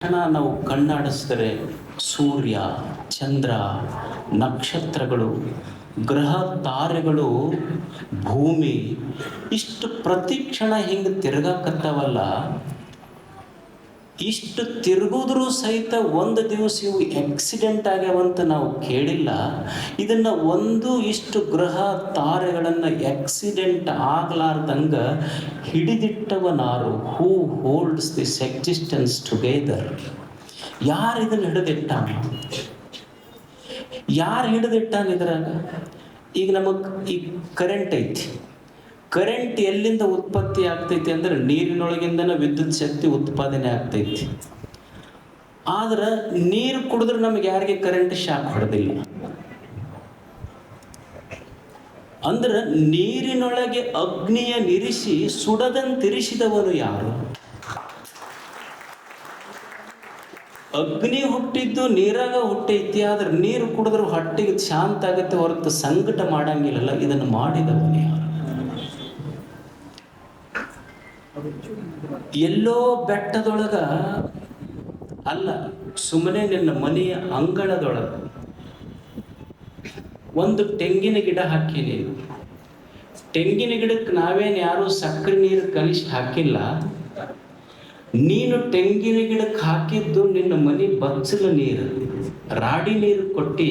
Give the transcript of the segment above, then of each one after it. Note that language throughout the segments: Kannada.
ನಾವು ಕಣ್ಣಾಡಿಸಿದರೆ ಸೂರ್ಯ ಚಂದ್ರ ನಕ್ಷತ್ರಗಳು ಗ್ರಹ ತಾರೆಗಳು ಭೂಮಿ ಇಷ್ಟು ಪ್ರತಿ ಕ್ಷಣ ಹಿಂಗೆ ತಿರ್ಗಾಕತ್ತಾವಲ್ಲ. ಇಷ್ಟು ತಿರುಗಿದ್ರೂ ಸಹಿತ ಒಂದು ದಿವಸ ಇವು ಆಕ್ಸಿಡೆಂಟ್ ಆಗ್ಯಾವಂತ ನಾವು ಕೇಳಿಲ್ಲ. ಇದನ್ನ ಒಂದು ಇಷ್ಟು ಗ್ರಹ ತಾರೆಗಳನ್ನು ಆಕ್ಸಿಡೆಂಟ್ ಆಗ್ಲಾರ್ದಂಗ ಹಿಡಿದಿಟ್ಟವನಾರು who holds this existence together ಯಾರು ಇದನ್ನ ಹಿಡಿದಿಟ್ಟ ಯಾರು ಹಿಡಿದಿಟ್ಟಾನ ಇದ್ರಾಗ? ಈಗ ನಮಗೆ ಈ ಕರೆಂಟ್ ಐತಿ. ಕರೆಂಟ್ ಎಲ್ಲಿಂದ ಉತ್ಪತ್ತಿ ಆಗ್ತೈತಿ ಅಂದ್ರೆ ನೀರಿನೊಳಗಿಂದನ ವಿದ್ಯುತ್ ಶಕ್ತಿ ಉತ್ಪಾದನೆ ಆಗ್ತೈತಿ. ಆದ್ರೆ ನೀರು ಕುಡಿದ್ರೆ ನಮಗೆ ಯಾರಿಗೆ ಕರೆಂಟ್ ಶಾಕ್ ಹೊಡೆದಿಲ್ಲ. ಅಂದ್ರೆ ನೀರಿನೊಳಗೆ ಅಗ್ನಿಯ ನಿರಿಸಿ ಸುಡದಂತಿರಿಸಿದವರು ಯಾರು? ಅಗ್ನಿ ಹುಟ್ಟಿದ್ದು ನೀರಾಗ ಹುಟ್ಟೈತಿ, ಆದ್ರೆ ನೀರು ಕುಡಿದ್ರೆ ಹೊಟ್ಟೆಗೆ ಶಾಂತ ಆಗುತ್ತೆ ಹೊರತು ಸಂಕಟ ಮಾಡಂಗಿಲ್ಲಲ್ಲ, ಇದನ್ನು ಮಾಡಿದವನು ಯಾರು? ಎಲ್ಲೋ ಬೆಟ್ಟದೊಳಗ ಅಲ್ಲ ಸುಮ್ಮನೆ ನಿನ್ನ ಮನೆಯ ಅಂಗಳದೊಳಗ ಒಂದು ತೆಂಗಿನ ಗಿಡ ಹಾಕೀನಿ ತೆಂಗಿನ ಗಿಡಕ್ಕೆ ನಾವೇನು ಯಾರು ಸಕ್ಕರೆ ನೀರು ಕನಿಷ್ಠ ಹಾಕಿಲ್ಲ. ನೀನು ತೆಂಗಿನ ಗಿಡಕ್ಕೆ ಹಾಕಿದ್ದು ನಿನ್ನ ಮನೆ ಬಚ್ಚಲ ನೀರು, ರಾಡಿ ನೀರು ಕೊಟ್ಟಿ,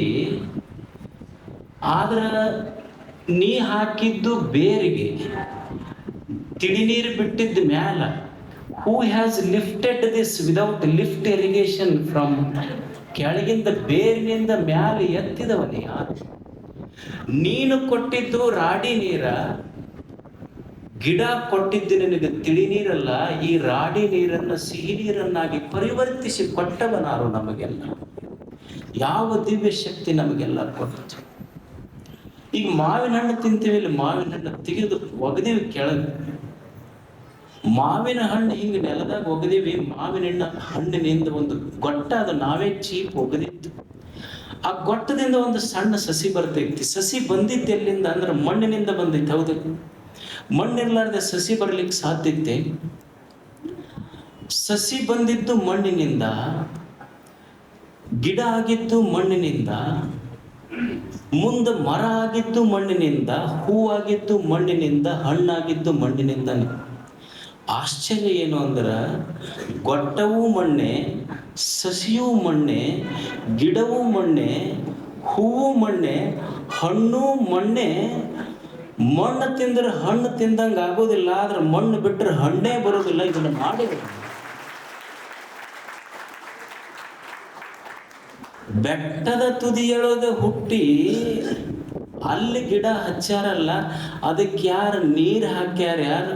ಆದ್ರೆ ನೀ ಹಾಕಿದ್ದು ಬೇರಿಗೆ. ತಿಳಿ ನೀರು ಬಿಟ್ಟಿದ್ದ ಮ್ಯಾಲ who has lifted this without lift irrigation from ಕೆಳಗಿಂದ ಬೇರಿನಿಂದ ಮ್ಯಾಲೆ ಎತ್ತಿದವನೇ ನೀನು ಕೊಟ್ಟಿದ್ದು ರಾಡಿ ನೀರ, ಗಿಡ ಕೊಟ್ಟಿದ್ದು ನಿನಗೆ ತಿಳಿ ನೀರಲ್ಲ ಈ ರಾಡಿ ನೀರನ್ನು ಸಿಹಿ ನೀರನ್ನಾಗಿ ಪರಿವರ್ತಿಸಿ ಕೊಟ್ಟವನಾರು ನಮಗೆಲ್ಲ. ಯಾವ ದಿವ್ಯ ಶಕ್ತಿ ನಮಗೆಲ್ಲ ಕೊಟ್ಟು ಈಗ ಮಾವಿನ ಹಣ್ಣು ತಿಂತೀವಿ, ಇಲ್ಲಿ ಮಾವಿನ ಹಣ್ಣು ತೆಗೆದು ಒಗದೀವಿ ಕೆಳಗೆ. ಮಾವಿನ ಹಣ್ಣು ಹಿಂಗೆ ನೆಲದಾಗ ಒಗದೀವಿ, ಮಾವಿನ ಹಣ್ಣು ಹಣ್ಣಿನಿಂದ ಒಂದು ಗೊಟ್ಟ ಅದು ನಾವೇ ಚೀಪ್ ಒಗದಿತ್ತು ಆ ಗೊಟ್ಟದಿಂದ ಒಂದು ಸಣ್ಣ ಸಸಿ ಬರ್ತೈತಿ. ಸಸಿ ಬಂದಿದ್ದು ಎಲ್ಲಿಂದ ಅಂದ್ರೆ ಮಣ್ಣಿನಿಂದ ಬಂದಿತ್ತು, ಹೌದು. ಮಣ್ಣಿರ್ಲಾರ್ದೆ ಸಸಿ ಬರ್ಲಿಕ್ಕೆ ಸಾಧ್ಯತೆ? ಸಸಿ ಬಂದಿದ್ದು ಮಣ್ಣಿನಿಂದ, ಗಿಡ ಆಗಿದ್ದು ಮಣ್ಣಿನಿಂದ, ಮುಂದೆ ಮರ ಆಗಿದ್ದು ಮಣ್ಣಿನಿಂದ ಹೂವಾಗಿದ್ದು ಮಣ್ಣಿನಿಂದ, ಹಣ್ಣಾಗಿದ್ದು ಮಣ್ಣಿನಿಂದನೇ. ಆಶ್ಚರ್ಯ ಏನು ಅಂದ್ರೆ, ಗೊಟ್ಟವೂ ಮಣ್ಣೆ, ಸಸಿಯೂ ಮಣ್ಣೆ, ಗಿಡವೂ ಮಣ್ಣೆ, ಹೂವು ಮಣ್ಣೆ, ಹಣ್ಣು ಮಣ್ಣೆ, ಮಣ್ಣು ತಿಂದ್ರೆ ಹಣ್ಣು ತಿಂದಂಗೆ ಆಗೋದಿಲ್ಲ, ಆದ್ರೆ ಮಣ್ಣು ಬಿಟ್ಟರೆ ಹಣ್ಣೇ ಬರೋದಿಲ್ಲ, ಇದನ್ನು ಮಾಡಿ ಬೆಟ್ಟದ ತುದಿಯೊಳಗೆ ಹುಟ್ಟಿ ಅಲ್ಲಿ ಗಿಡ ಹಚ್ಚಾರಲ್ಲ, ಅದಕ್ಕೆ ಯಾರು ನೀರು ಹಾಕ್ಯಾರ ಯಾರು?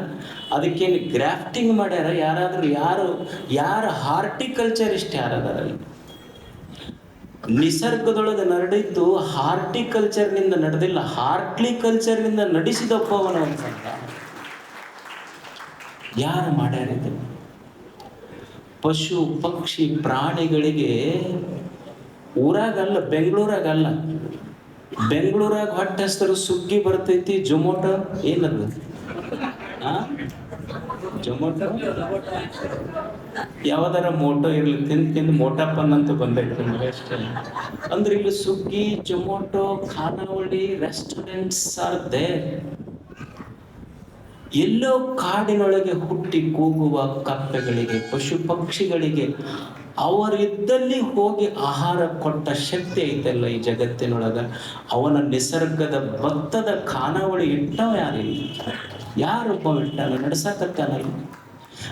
ಅದಕ್ಕೇನು ಗ್ರಾಫ್ಟಿಂಗ್ ಮಾಡ್ಯಾರ? ಯಾರಾದರೂ ಯಾರು ಯಾರು ಹಾರ್ಟಿಕಲ್ಚರಿಸ್ಟ್ ಯಾರದಾರಲ್ಲಿ ನಿಸರ್ಗದೊಳಗೆ ನಡೆದಿದ್ದು ಹಾರ್ಟಿಕಲ್ಚರ್ನಿಂದ ನಡೆದಿಲ್ಲ ಹಾರ್ಟಿಕಲ್ಚರ್ನಿಂದ ನಡೆಸಿದೊಬ್ಬವನ ಅಂತ. ಯಾರು ಮಾಡ್ಯಾರಿದ್ದು ಪಶು, ಪಕ್ಷಿ, ಪ್ರಾಣಿಗಳಿಗೆ ಊರಾಗಲ್ಲ ಬೆಂಗಳೂರಾಗಲ್ಲ ಬೆಂಗಳೂರಾಗ ಹೊಟ್ಟೆ ಸುಗ್ಗಿ ಬರ್ತೈತಿ, ಜೊಮೊಟೊ, ಏನದು? ಆ? ಯಾವ್ದಾರ ಮೋಟೋ ಇರ್ಲಿ, ತಿಂದು ತಿಂದು ಮೋಟಪ್ಪನ್ ಅಂತ ಬಂದೈತಿ ನಮ್ಗೆ ಅಷ್ಟೇ. ಅಂದ್ರೆ ಇಲ್ಲಿ ಸುಗ್ಗಿ ಜೊಮೊಟೊ ಖಾನಾವಳಿ ರೆಸ್ಟೋರೆಂಟ್ಸ್ ಆರ್ ದೇರ್. ಎಲ್ಲೋ ಕಾಡಿನೊಳಗೆ ಹುಟ್ಟಿ ಕೂಗುವ ಕಪ್ಪೆಗಳಿಗೆ, ಪಶು ಪಕ್ಷಿಗಳಿಗೆ, ಅವರಿದ್ದಲ್ಲಿ ಹೋಗಿ ಆಹಾರ ಕೊಟ್ಟ ಶಕ್ತಿ ಐತಲ್ಲ ಈ ಜಗತ್ತಿನೊಳಗ. ಅವನ ನಿಸರ್ಗದ ಭತ್ತದ ಖಾನಾವಳಿ ಇಟ್ಟವ ಯಾರಿಲ್ಲ. ಯಾರೊಬ್ಬ ಇಟ್ಟಾನ ನಡ್ಸಾಕತ್ತಾನ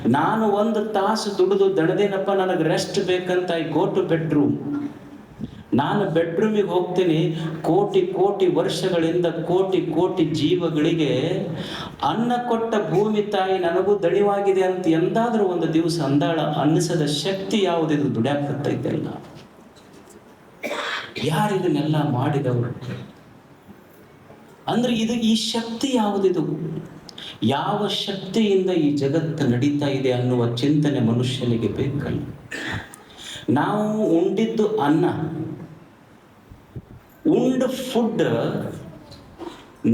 ನಾನು ಒಂದು ತಾಸು ದುಡಿದು ದಣದೇನಪ್ಪ ನನಗೆ ರೆಸ್ಟ್ ಬೇಕಂತ ಐ ಗೋ ಟು ಬೆಡ್ರೂಮ್ ನಾನು ಬೆಡ್ರೂಮಿಗೆ ಹೋಗ್ತೀನಿ, ಕೋಟಿ ಕೋಟಿ ವರ್ಷಗಳಿಂದ ಕೋಟಿ ಕೋಟಿ ಜೀವಗಳಿಗೆ ಅನ್ನ ಕೊಟ್ಟ ಭೂಮಿ ತಾಯಿ ನನಗೂ ದಣಿವಾಗಿದೆ ಅಂತ ಎಂದಾದರೂ ಒಂದು ದಿವಸ ಅಂದಾಳ ಅನ್ನಿಸದ ಶಕ್ತಿ ಯಾವುದಿದು ದುಡ್ಯಾಕತ್ತೈತೆಲ್ಲ ಯಾರು ಇದನ್ನೆಲ್ಲ ಮಾಡಿದವರು? ಅಂದ್ರೆ ಇದು ಈ ಶಕ್ತಿ ಯಾವುದಿದು ಯಾವ ಶಕ್ತಿಯಿಂದ ಈ ಜಗತ್ತು ನಡೀತಾ ಇದೆ ಅನ್ನುವ ಚಿಂತನೆ ಮನುಷ್ಯನಿಗೆ ಬೇಕಲ್ಲ. ನಾವು ಉಂಡಿದ್ದು ಅನ್ನ, ಉಂಡ ಫುಡ್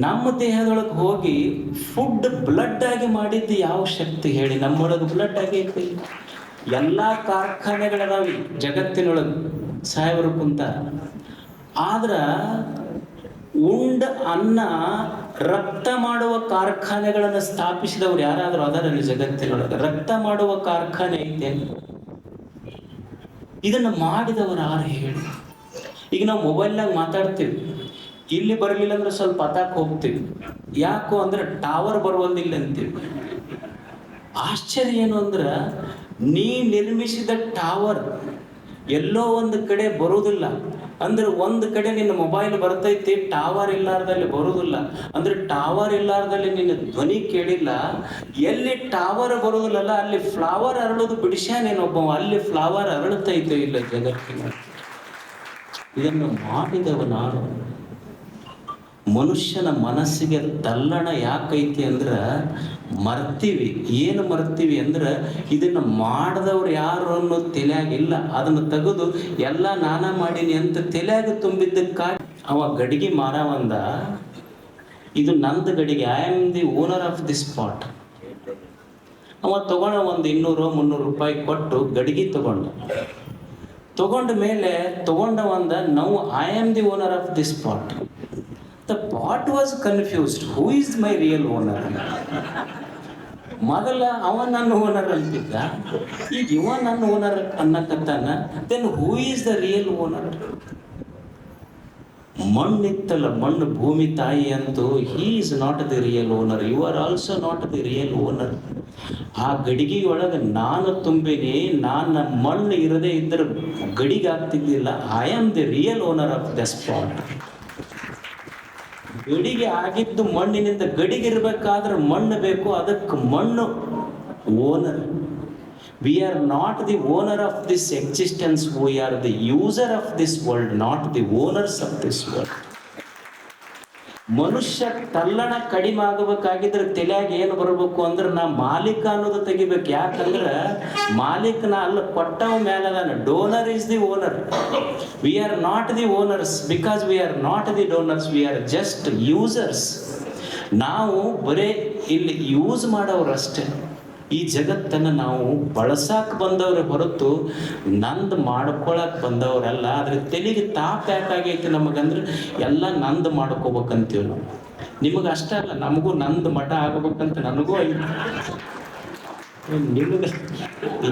ನಮ್ಮ ದೇಹದೊಳಗೆ ಹೋಗಿ ಫುಡ್ ಬ್ಲಡ್ ಆಗಿ ಮಾಡಿದ್ದು ಯಾವ ಶಕ್ತಿ ಹೇಳಿ, ನಮ್ಮೊಳಗೆ ಬ್ಲಡ್ ಆಗಿ ಐತಿ ಎಲ್ಲ ಕಾರ್ಖಾನೆಗಳದಾವೆ, ಜಗತ್ತಿನೊಳಗೆ ಸಾಹೇಬರು ಕುಂತ ಆದ್ರ ಉಂಡ ಅನ್ನ ರಕ್ತ ಮಾಡುವ ಕಾರ್ಖಾನೆಗಳನ್ನು ಸ್ಥಾಪಿಸಿದವರು ಯಾರಾದರೂ ಅದರಲ್ಲಿ ಜಗತ್ತಿನೊಳಗೆ? ರಕ್ತ ಮಾಡುವ ಕಾರ್ಖಾನೆ ಐತೆ. ಇದನ್ನು ಮಾಡಿದವರು ಯಾರು ಹೇಳಿ? ಈಗ ನಾವು ಮೊಬೈಲ್ನಾಗ ಮಾತಾಡ್ತೀವಿ. ಇಲ್ಲಿ ಬರಲಿಲ್ಲ ಅಂದ್ರೆ ಸ್ವಲ್ಪ ಅತಾಕ್ ಹೋಗ್ತೀವಿ. ಯಾಕೋ ಅಂದ್ರೆ ಟವರ್ ಬರುವಂದಿಲ್ಲ ಅಂತೀವಿ. ಆಶ್ಚರ್ಯ ಏನು ಅಂದ್ರೆ ನೀ ನಿರ್ಮಿಸಿದ ಟವರ್ ಎಲ್ಲೋ ಒಂದು ಕಡೆ ಬರುವುದಿಲ್ಲ. ಅಂದ್ರೆ ಒಂದು ಕಡೆ ನಿನ್ನ ಮೊಬೈಲ್ ಬರ್ತೈತಿ ಟವರ್ ಇಲ್ಲಾರ್ದಲ್ಲಿ ಬರುವುದಿಲ್ಲ ಅಂದ್ರೆ ಟವರ್ ಇಲ್ಲಾರ್ದಲ್ಲಿ ನಿನ್ನ ಧ್ವನಿ ಕೇಳಿಲ್ಲ. ಎಲ್ಲಿ ಟವರ್ ಬರುವುದಿಲ್ಲಲ್ಲ ಅಲ್ಲಿ ಫ್ಲವರ್ ಅರಳೋದು ಬಿಡಿಸ್ಯಾನೇನೊಬ್ಬ ಅಲ್ಲಿ ಫ್ಲವರ್ ಅರಳುತ್ತೈತೆ ಇಲ್ಲ ಜಗತ್ತಿನ ಇದನ್ನು ಮಾಡಿದವ ನಾನು ಮನುಷ್ಯನ ಮನಸ್ಸಿಗೆ ತಲ್ಲಣ ಯಾಕೈತಿ ಅಂದ್ರೆ ಮರ್ತೀವಿ. ಏನು ಮರ್ತೀವಿ ಅಂದ್ರೆ ಇದನ್ನ ಮಾಡಿದವ್ರು ಯಾರು ಅನ್ನೋ ತಲೆಯಾಗಿಲ್ಲ ಅದನ್ನು ತೆಗೆದು ಎಲ್ಲ ನಾನ ಮಾಡೀನಿ ಅಂತ ತಲೆಯಾಗ ತುಂಬಿದ್ದಕ್ಕಾಗಿ ಅವ ಗಡಿಗೆ ಮಾರವಂದ. ಇದು ನಂದು ಗಡಿಗೆ. I am the owner of the spot ಅವ ತಗೊಂಡ ಒಂದು ಇನ್ನೂರು, ಮುನ್ನೂರು ರೂಪಾಯಿ ಕೊಟ್ಟು ಗಡಿಗೆ ತಗೊಂಡ. ತಗೊಂಡ ಮೇಲೆ ತಗೊಂಡ ಒಂದ ನಾವು I am the owner of the spot the pot was confused who is my real owner ಮೊದಲ ಅವ ನನ್ನ ಓನರ್ ಅಂತಿದ್ದ. ಈಗ ಇವ ನನ್ನ owner ಅನ್ನಕತ್ತಾನ. Then who is the real owner ಮಣ್ಣಿತ್ತಲ್ಲ, ಮಣ್ಣು ಭೂಮಿ ತಾಯಿ ಅಂತೂ he is not the real owner you are also not the real owner ಆ ಗಡಿಗೆಯೊಳಗೆ ನಾನು ತುಂಬಿನಿ. ನಾನು ಮಣ್ಣು ಇರದೇ ಇದ್ದರೆ ಗಡಿಗೆ ಆಗ್ತಿದ್ದಿಲ್ಲ I am the real owner of the spot ಗಡಿಗೆ ಆಗಿದ್ದು ಮಣ್ಣಿನಿಂದ ಗಡಿಗೆ ಇರಬೇಕಾದ್ರೆ ಮಣ್ಣು ಬೇಕು, ಅದಕ್ಕೆ ಮಣ್ಣು owner we are not the owner of this existence we are the user of this world not the owners of this world ಮನುಷ್ಯ ತಲ್ಲಣ ಕಡಿಮೆ ಆಗಬೇಕಾಗಿದ್ರೆ ತಲೆಯಾಗ ಏನು ಬರಬೇಕು ಅಂದ್ರೆ ನಾ ಮಾಲೀಕ ಅನ್ನೋದು ತೆಗಿಬೇಕು. ಯಾಕಂದ್ರೆ ಮಾಲೀಕನ ಅಲ್ಲ, ಕೊಟ್ಟವ ನಾನು donor is the owner we are not the owners because we are not the donors we are just users ನಾವು ಬರೇ ಇಲ್ಲಿ ಯೂಸ್ ಮಾಡೋರು ಅಷ್ಟೇ ಈ ಜಗತ್ತನ್ನು ನಾವು ಬಳಸಕ್ಕೆ ಬಂದವ್ರ ಹೊರತು ನಂದು ಮಾಡ್ಕೊಳಕ್ಕೆ ಬಂದವರಲ್ಲ ಅದ್ರ ತೆಲಿಗೆ ತಾಪ ಯಾಕಾಗೈತೆ ನಮಗಂದ್ರೆ ಎಲ್ಲ ನಂದು ಮಾಡ್ಕೋಬೇಕಂತೀವಿ ನಾವು. ನಿಮಗೆ ಅಷ್ಟೇ ಅಲ್ಲ, ನಮಗೂ ನಂದು ಮಠ ಆಗ್ಬೇಕಂತ ನನಗೂ ಐತಿ. ನಿಮಗೆ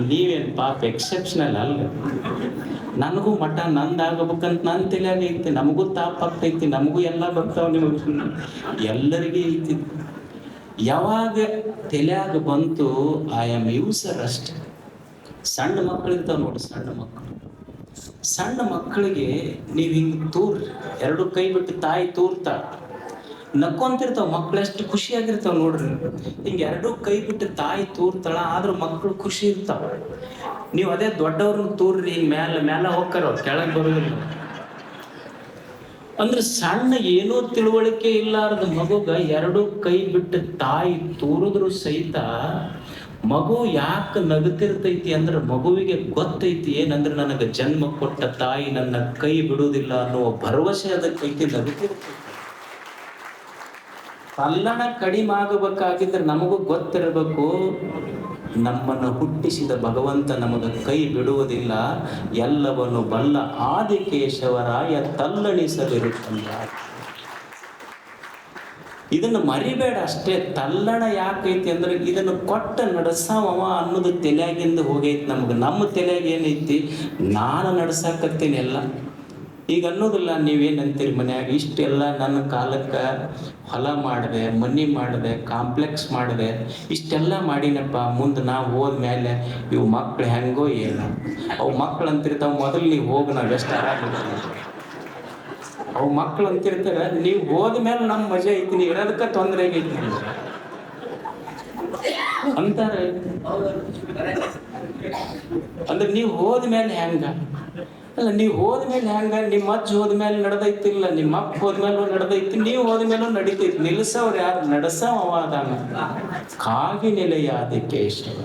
ನೀವೇನು ಪಾಪ ಎಕ್ಸೆಪ್ಷನಲ್ ಅಲ್ಲ ನನಗೂ ಮಠ ನಂದು ಆಗಬೇಕಂತ ನನ್ನ ತಿಳಿಯಾಗೈತಿ ನಮಗೂ ತಾಪ ಆಗ್ತೈತಿ, ನಮಗೂ ಎಲ್ಲ ಬರ್ತಾವ ನಿಮಗೆ. ಎಲ್ಲರಿಗೂ ಐತಿ. ಯಾವಾಗ ತಲೆಯಾಗ ಬಂತು ಐ ಆಮ್ ಯೂಸರ್ ಅಷ್ಟೇ. ಸಣ್ಣ ಮಕ್ಕಳಿರ್ತಾವ ನೋಡಿ, ಸಣ್ಣ ಮಕ್ಕಳು ಸಣ್ಣ ಮಕ್ಕಳಿಗೆ ನೀವು ಹಿಂಗೆ ತೂರ್, ಎರಡು ಕೈ ಬಿಟ್ಟು ತಾಯಿ ತೂರ್ತಾಳ ನಕ್ಕೊಂತಿರ್ತಾವ ಮಕ್ಳು ಎಷ್ಟು ಖುಷಿಯಾಗಿರ್ತಾವ ನೋಡ್ರಿ. ಹಿಂಗೆ ಎರಡು ಕೈ ಬಿಟ್ಟು ತಾಯಿ ತೂರ್ತಾಳ, ಆದ್ರೂ ಮಕ್ಕಳು ಖುಷಿ ಇರ್ತಾವ. ನೀವು ಅದೇ ದೊಡ್ಡವ್ರನ್ನ ತೂರ್ರಿ, ಹಿಂಗೆ ಮ್ಯಾಲ ಮ್ಯಾಲ ಹೋಗ್ತಾರ ಕೆಳಗೆ ಬರೋದಿಲ್ಲ. ಅಂದ್ರೆ ಸಣ್ಣ ಏನೋ ತಿಳುವಳಿಕೆ ಇಲ್ಲಾರದ ಮಗುಗ ಎರಡು ಕೈ ಬಿಟ್ಟು ತಾಯಿ ತೋರಿದ್ರು ಸಹಿತ ಮಗು ಯಾಕೆ ನಗುತ್ತಿರ್ತೈತಿ ಅಂದ್ರೆ ಮಗುವಿಗೆ ಗೊತ್ತೈತಿ ಏನಂದ್ರೆ ನನಗೆ ಜನ್ಮ ಕೊಟ್ಟ ತಾಯಿ ನನ್ನ ಕೈ ಬಿಡುವುದಿಲ್ಲ ಅನ್ನುವ ಭರವಸೆ ಅದಕ್ಕೈತಿ ನಗುತ್ತಿರ್ತೈತಿ. ತಲ್ಲಣ ಕಡಿಮೆ ಆಗಬೇಕಾಗಿದ್ರೆ ನಮಗೂ ಗೊತ್ತಿರಬೇಕು. ನಮ್ಮನ್ನು ಹುಟ್ಟಿಸಿದ ಭಗವಂತ ನಮಗೆ ಕೈ ಬಿಡುವುದಿಲ್ಲ. ಎಲ್ಲವನ್ನು ಬಲ್ಲ ಆದಿಕೇಶವರಾಯ ತಲ್ಲಣಿಸಲಿರುತ್ತಲ್ಲ ಇದನ್ನು ಮರಿಬೇಡ ಅಷ್ಟೇ, ತಲ್ಲಣ ಯಾಕೈತಿ ಅಂದ್ರೆ ಇದನ್ನು ಕೊಟ್ಟ ನಡೆಸವ ಅನ್ನೋದು ತಲೆಯಾಗಿಂದ ಹೋಗೈತಿ ನಮ್ಗೆ. ನಮ್ಮ ತಲೆಯಾಗ ಏನೈತಿ? ನಾನು ನಡ್ಸಾಕತ್ತೀನಿ ಎಲ್ಲ. ಈಗ ಅನ್ನೋದಿಲ್ಲ ನೀವೇನಂತೀರಿ ಮನ್ಯಾಗ ಇಷ್ಟೆಲ್ಲ ನನ್ನ ಕಾಲಕ್ಕೆ ಹೊಲ ಮಾಡಿದೆ, ಮನಿ ಮಾಡಿದೆ ಕಾಂಪ್ಲೆಕ್ಸ್ ಮಾಡಿದೆ, ಇಷ್ಟೆಲ್ಲ ಮಾಡಿನಪ್ಪ, ಮುಂದೆ ನಾವು ಹೋದ್ಮೇಲೆ ಇವು ಮಕ್ಳು ಹೆಂಗೋ ಏನು? ಅವು ಮಕ್ಳು ಅಂತಿರ್ತಾವ, ಮೊದಲು ನೀವು ಹೋಗಿ ನಾವು ಎಷ್ಟು ಆರಾಮಿರ್ತೀವಿ ಅವು ಮಕ್ಳು ಅಂತಿರ್ತಾರೆ, ನೀವು ಹೋದ್ಮೇಲೆ ನಮ್ಮ ಮಜಾ ಐತಿ, ನೀವು ಇರೋದಕ್ಕೆ ತೊಂದರೆ ಆಗೈತಿ. ಅಂತಾರೆ. ಅಂದ್ರೆ ನೀವು ಹೋದ್ಮೇಲೆ ಹೆಂಗ? ಅಲ್ಲ, ನೀವು ಹೋದ್ಮೇಲೆ ಹೆಂಗ, ನಿಮ್ಮ ಅಜ್ಜ ಹೋದ್ಮೇಲೆ ನಡೆದೈತಿಲ್ಲ ನಿಮ್ಮ ಅಪ್ಪ ಹೋದ್ಮೇಲೆ ನಡೆದೈತಿ, ನೀವು ಹೋದ್ಮೇಲೂ ನಡೀತೈತಿ. ನಿಲ್ಸವ್ರು ಯಾರು? ನಡೆಸವ ಅವ ಅದಾನ. ಕಾಗಿ ನೆಲೆಯಾದ ಕೇಶವ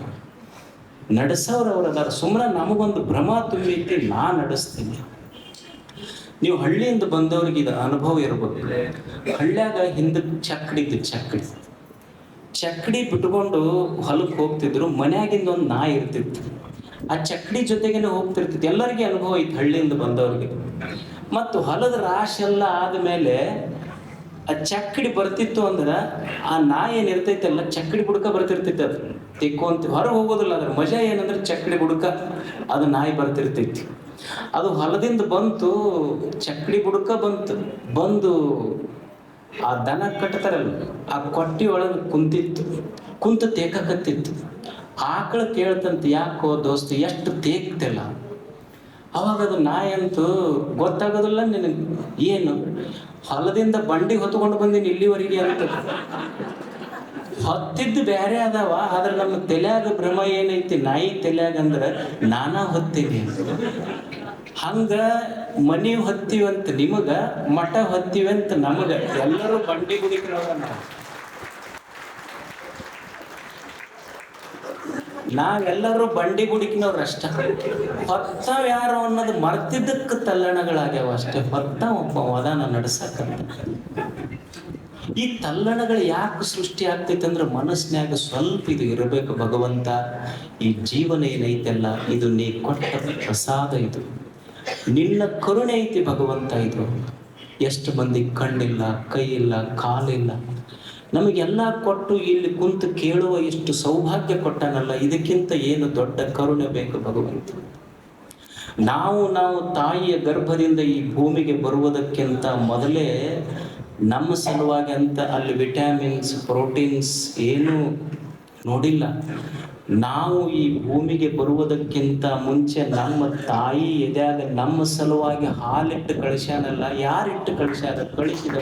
ನಡೆಸವ್ರು ಅವ್ರು ಅದಾರ. ಸುಮ್ಮನೆ ನಮಗೊಂದು ಭ್ರಮ ತುಂಬೈತಿ ನಾ ನಡೆಸ್ತೀನಿ. ನೀವು ಹಳ್ಳಿಯಿಂದ ಬಂದವ್ರಿಗೆ ಇದು ಅನುಭವ ಇರ್ಬೇಕು. ಹಳ್ಳ್ಯಾಗ ಹಿಂದಕ್ಕೆ ಚಕ್ಕಡಿದ್ದು ಚಕ್ಕಡಿ ಚಕ್ಕಡಿ ಬಿಟ್ಕೊಂಡು ಹೊಲಕ್ಕೆ ಹೋಗ್ತಿದ್ರು, ಮನ್ಯಾಗಿಂದ ಒಂದು ನಾಯಿ ಇರ್ತಿತ್ತು. ಆ ಚಕ್ಡಿ ಜೊತೆಗೇನೆ ಹೋಗ್ತಿರ್ತೈತಿ ಎಲ್ಲರಿಗೆ ಅನುಭವ ಐತಿ ಹಳ್ಳಿಯಿಂದ ಬಂದವ್ರಿಗೆ. ಮತ್ತು ಹೊಲದ ರಾಶಿ ಎಲ್ಲ ಆದಮೇಲೆ ಆ ಚಕ್ಕಡಿ ಬರ್ತಿತ್ತು ಅಂದ್ರೆ ಆ ನಾಯಿ ಏನಿರ್ತೈತಲ್ಲ ಚಕ್ಕಡಿ ಬುಡಕ ಬರ್ತಿರ್ತೈತಿ ಅದು. ತೆಕ್ಕೊಂತ ಹೊರಗೆ ಹೋಗೋದಿಲ್ಲ, ಅದ್ರ ಮಜಾ ಏನಂದ್ರೆ ಚಕ್ಕಡಿ ಬುಡಕ ಅದು ನಾಯಿ ಬರ್ತಿರ್ತೈತಿ. ಅದು ಹೊಲದಿಂದ ಬಂತು ಚಕ್ಕಡಿ ಬುಡಕ ಬಂತು. ಬಂದು ಆ ದನ ಕಟ್ತಾರಲ್ಲ, ಆ ಕೊಟ್ಟಿ ಒಳಗೆ ಕುಂತಿತ್ತು. ಕುಂತ ತೇಕಕತ್ತಿತ್ತು ಆಕಳ ಕೇಳ್ತಂತ ಯಾಕೋ ದೋಸ್ತ, ಎಷ್ಟು ತೇಗ್ತಿಲ್ಲ. ಅವಾಗ ಅದು ನಾಯಂತೂ ಗೊತ್ತಾಗೋದಿಲ್ಲ ನಿನಗೆ. ಏನು? ಹೊಲದಿಂದ ಬಂಡಿ ಹೊತ್ಕೊಂಡು ಬಂದೀನಿ ಇಲ್ಲಿವರೆಗೆ ಅಂತ. ಹೊತ್ತಿದ್ದು ಬೇರೆ ಅದಾವ, ಆದ್ರೆ ನಮ್ಮ ತಲೆಯಾಗ ಭ್ರಮ ಏನೈತಿ? ನಾಯಿ ತಲೆಯಾಗ ಅಂದ್ರ ನಾನಾ ಹೊತ್ತೀನಿ ಹಂಗ ಮನಿ ಹೊತ್ತಿವಂತ ನಿಮಗ, ಮಠ ಹೊತ್ತೀವಂತ ನಮಗ. ಎಲ್ಲರೂ ಬಂಡಿ ಗುಡಿಕೊಳ್ಳೋದ ನಾವೆಲ್ಲರೂ ಬಂಡಿ ಗುಡಿಕಿನವ್ರು ಅಷ್ಟ. ಯಾರು ಅನ್ನೋದು ಮರ್ತಿದ್ದಕ್ಕೆ ತಲ್ಲಣಗಳಾಗ್ಯಾವ ಅಷ್ಟೇ. ಹೊತ್ತ ಒಬ್ಬ ವದಾನ ನಡೆಸಕಂತ. ಈ ತಲ್ಲಣಗಳು ಯಾಕೆ ಸೃಷ್ಟಿ ಆಗ್ತೈತೆ ಅಂದ್ರೆ ಮನಸ್ಸಿನಾಗ ಸ್ವಲ್ಪ ಇದು ಇರಬೇಕು ಭಗವಂತ. ಈ ಜೀವನ ಏನೈತೆಲ್ಲ, ಇದು ನೀ ಕೊಟ್ಟ ಪ್ರಸಾದ ಇದು. ನಿನ್ನ ಕರುಣೆ ಐತಿ ಭಗವಂತ ಇದು. ಎಷ್ಟು ಮಂದಿ ಕಣ್ಣಿಲ್ಲ ಕೈ ಇಲ್ಲ ಕಾಲಿಲ್ಲ. ನಮಗೆಲ್ಲ ಕೊಟ್ಟು ಇಲ್ಲಿ ಕುಂತು ಕೇಳುವ ಇಷ್ಟು ಸೌಭಾಗ್ಯ ಕೊಟ್ಟನಲ್ಲ, ಇದಕ್ಕಿಂತ ಏನು ದೊಡ್ಡ ಕರುಣೆ ಬೇಕು ಭಗವಂತ? ನಾವು ನಾವು ತಾಯಿಯ ಗರ್ಭದಿಂದ ಈ ಭೂಮಿಗೆ ಬರುವುದಕ್ಕಿಂತ ಮೊದಲೇ ನಮ್ಮ ಸಲುವಾಗಿ ಅಂತ ಅಲ್ಲಿ ವಿಟಮಿನ್ಸ್, ಪ್ರೋಟೀನ್ಸ್ ಏನು ನೋಡಿಲ್ಲ. ನಾವು ಈ ಭೂಮಿಗೆ ಬರುವುದಕ್ಕಿಂತ ಮುಂಚೆ ನಮ್ಮ ತಾಯಿ ಎದ್ಯಾಗ ನಮ್ಮ ಸಲುವಾಗಿ ಹಾಲಿಟ್ಟು ಕಳಿಸ್ಯಾನಲ್ಲ, ಯಾರಿಟ್ಟು ಕಳಿಸ್ಯಾರ ಕಳಿಸಿದ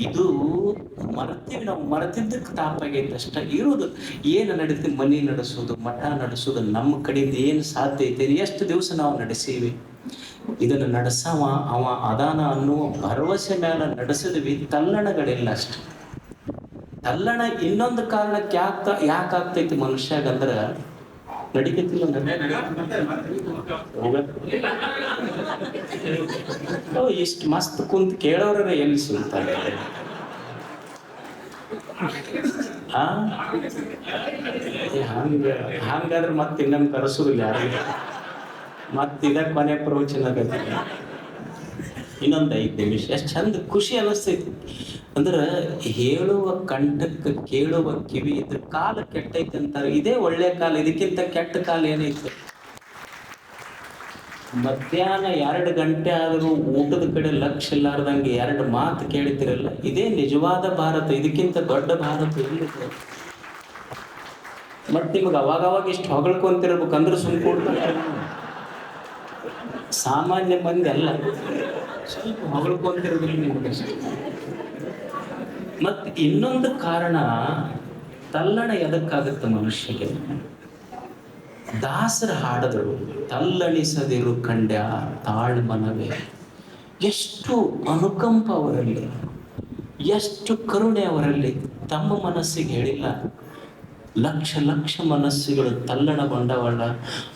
ಇದು ಮರ್ತೀವಿ ನಾವು ಮರೆತಿದ್ದಕ್ಕೆ ತಾಪಾಗೈತೆ ಅಷ್ಟ. ಇರೋದು ಏನು ನಡೀತಿ ಮನೆ ನಡೆಸೋದು ಮಠ ನಡೆಸೋದು ನಮ್ಮ ಕಡೆಯಿಂದ ಏನು ಸಾಧ್ಯ ಐತೆ ಎಷ್ಟು ದಿವಸ ನಾವು ನಡೆಸೀವಿ. ಇದನ್ನು ನಡೆಸವ ಅವ ಅದಾನ ಅನ್ನುವ ಭರವಸೆ ಮೇಲೆ ನಡೆಸಿದ್ವಿ. ತಲ್ಲಣಗಳಿಲ್ಲ ಅಷ್ಟು. ತಲ್ಲಣ ಇನ್ನೊಂದು ಕಾರಣಕ್ಕೆ ಯಾಕ ಯಾಕೆ ಆಗ್ತೈತಿ ಮನುಷ್ಯಾಗ ಎಷ್ಟು ಮಸ್ತ್ ಕುಂತ್ ಕೇಳೋರ ಎಲ್ಲಿ ಸುಂತ ಹಂಗ, ಹಂಗಾದ್ರೆ ಮತ್ತೆ ಇನ್ನೊಂದು ಕರೆಸೋದಿಲ್ಲ ಯಾರಿಗೆ ಮತ್ತಿದ ಕೊನೆ ಪ್ರವಚನ ಇನ್ನೊಂದು ಐದು ನಿಮಿಷ. ಎಷ್ಟು ಚಂದ ಖುಷಿ ಅನಿಸ್ತೈತಿ. ಅಂದ್ರ ಹೇಳುವ ಕಂಠಕ್ಕೆ ಕೇಳುವ ಕಿವಿ ಇದ್ರ ಕಾಲ ಕೆಟ್ಟೈತೆ ಅಂತಾರೆ. ಇದೇ ಒಳ್ಳೆ ಕಾಲ, ಇದಕ್ಕಿಂತ ಕೆಟ್ಟ ಕಾಲ ಏನೈತೆ ಮಧ್ಯಾಹ್ನ ಎರಡು ಗಂಟೆ ಆದರೂ ಊಟದ ಕಡೆ ಲಕ್ಷ ಇಲ್ಲಾರ್ದಂಗೆ ಎರಡು ಮಾತು ಕೇಳ್ತಿರಲ್ಲ ಇದೇ ನಿಜವಾದ ಭಾರತ, ಇದಕ್ಕಿಂತ ದೊಡ್ಡ ಭಾರತ ಎಲ್ಲಿದೆ? ಮತ್ತೆ ನಿಮ್ಗೆ ಅವಾಗ ಅವಾಗ ಇಷ್ಟು ಹೊಗಳ್ಕೊಂತಿರ್ಬೇಕಂದ್ರೆ ಸುಮ್ ಕೊಡ್ತಾರೆ ಸಾಮಾನ್ಯ ಮಂದಿ ಅಲ್ಲ. ಸ್ವಲ್ಪ ಹೊಗಳ್ಕೊಂತಿರ್ಬೇಕು ನಿಮ್ಗಷ್ಟೇ ಮತ್ತೆ ಇನ್ನೊಂದು ಕಾರಣ ತಲ್ಲಣ ಎದಕ್ಕಾಗುತ್ತೆ ಮನುಷ್ಯಗೆ? ದಾಸರ ಹಾಡದರು, ತಲ್ಲಣಿಸದಿರು ಕಂಡ್ಯ ತಾಳ್ಮನವೇ ಎಷ್ಟು ಅನುಕಂಪ ಅವರಲ್ಲಿ, ಎಷ್ಟು ಕರುಣೆ ಅವರಲ್ಲಿ. ತಮ್ಮ ಮನಸ್ಸಿಗೆ ಹೇಳಿಲ್ಲ, ಲಕ್ಷ ಲಕ್ಷ ಮನಸ್ಸುಗಳು ತಲ್ಲಣಗೊಂಡವಲ್ಲ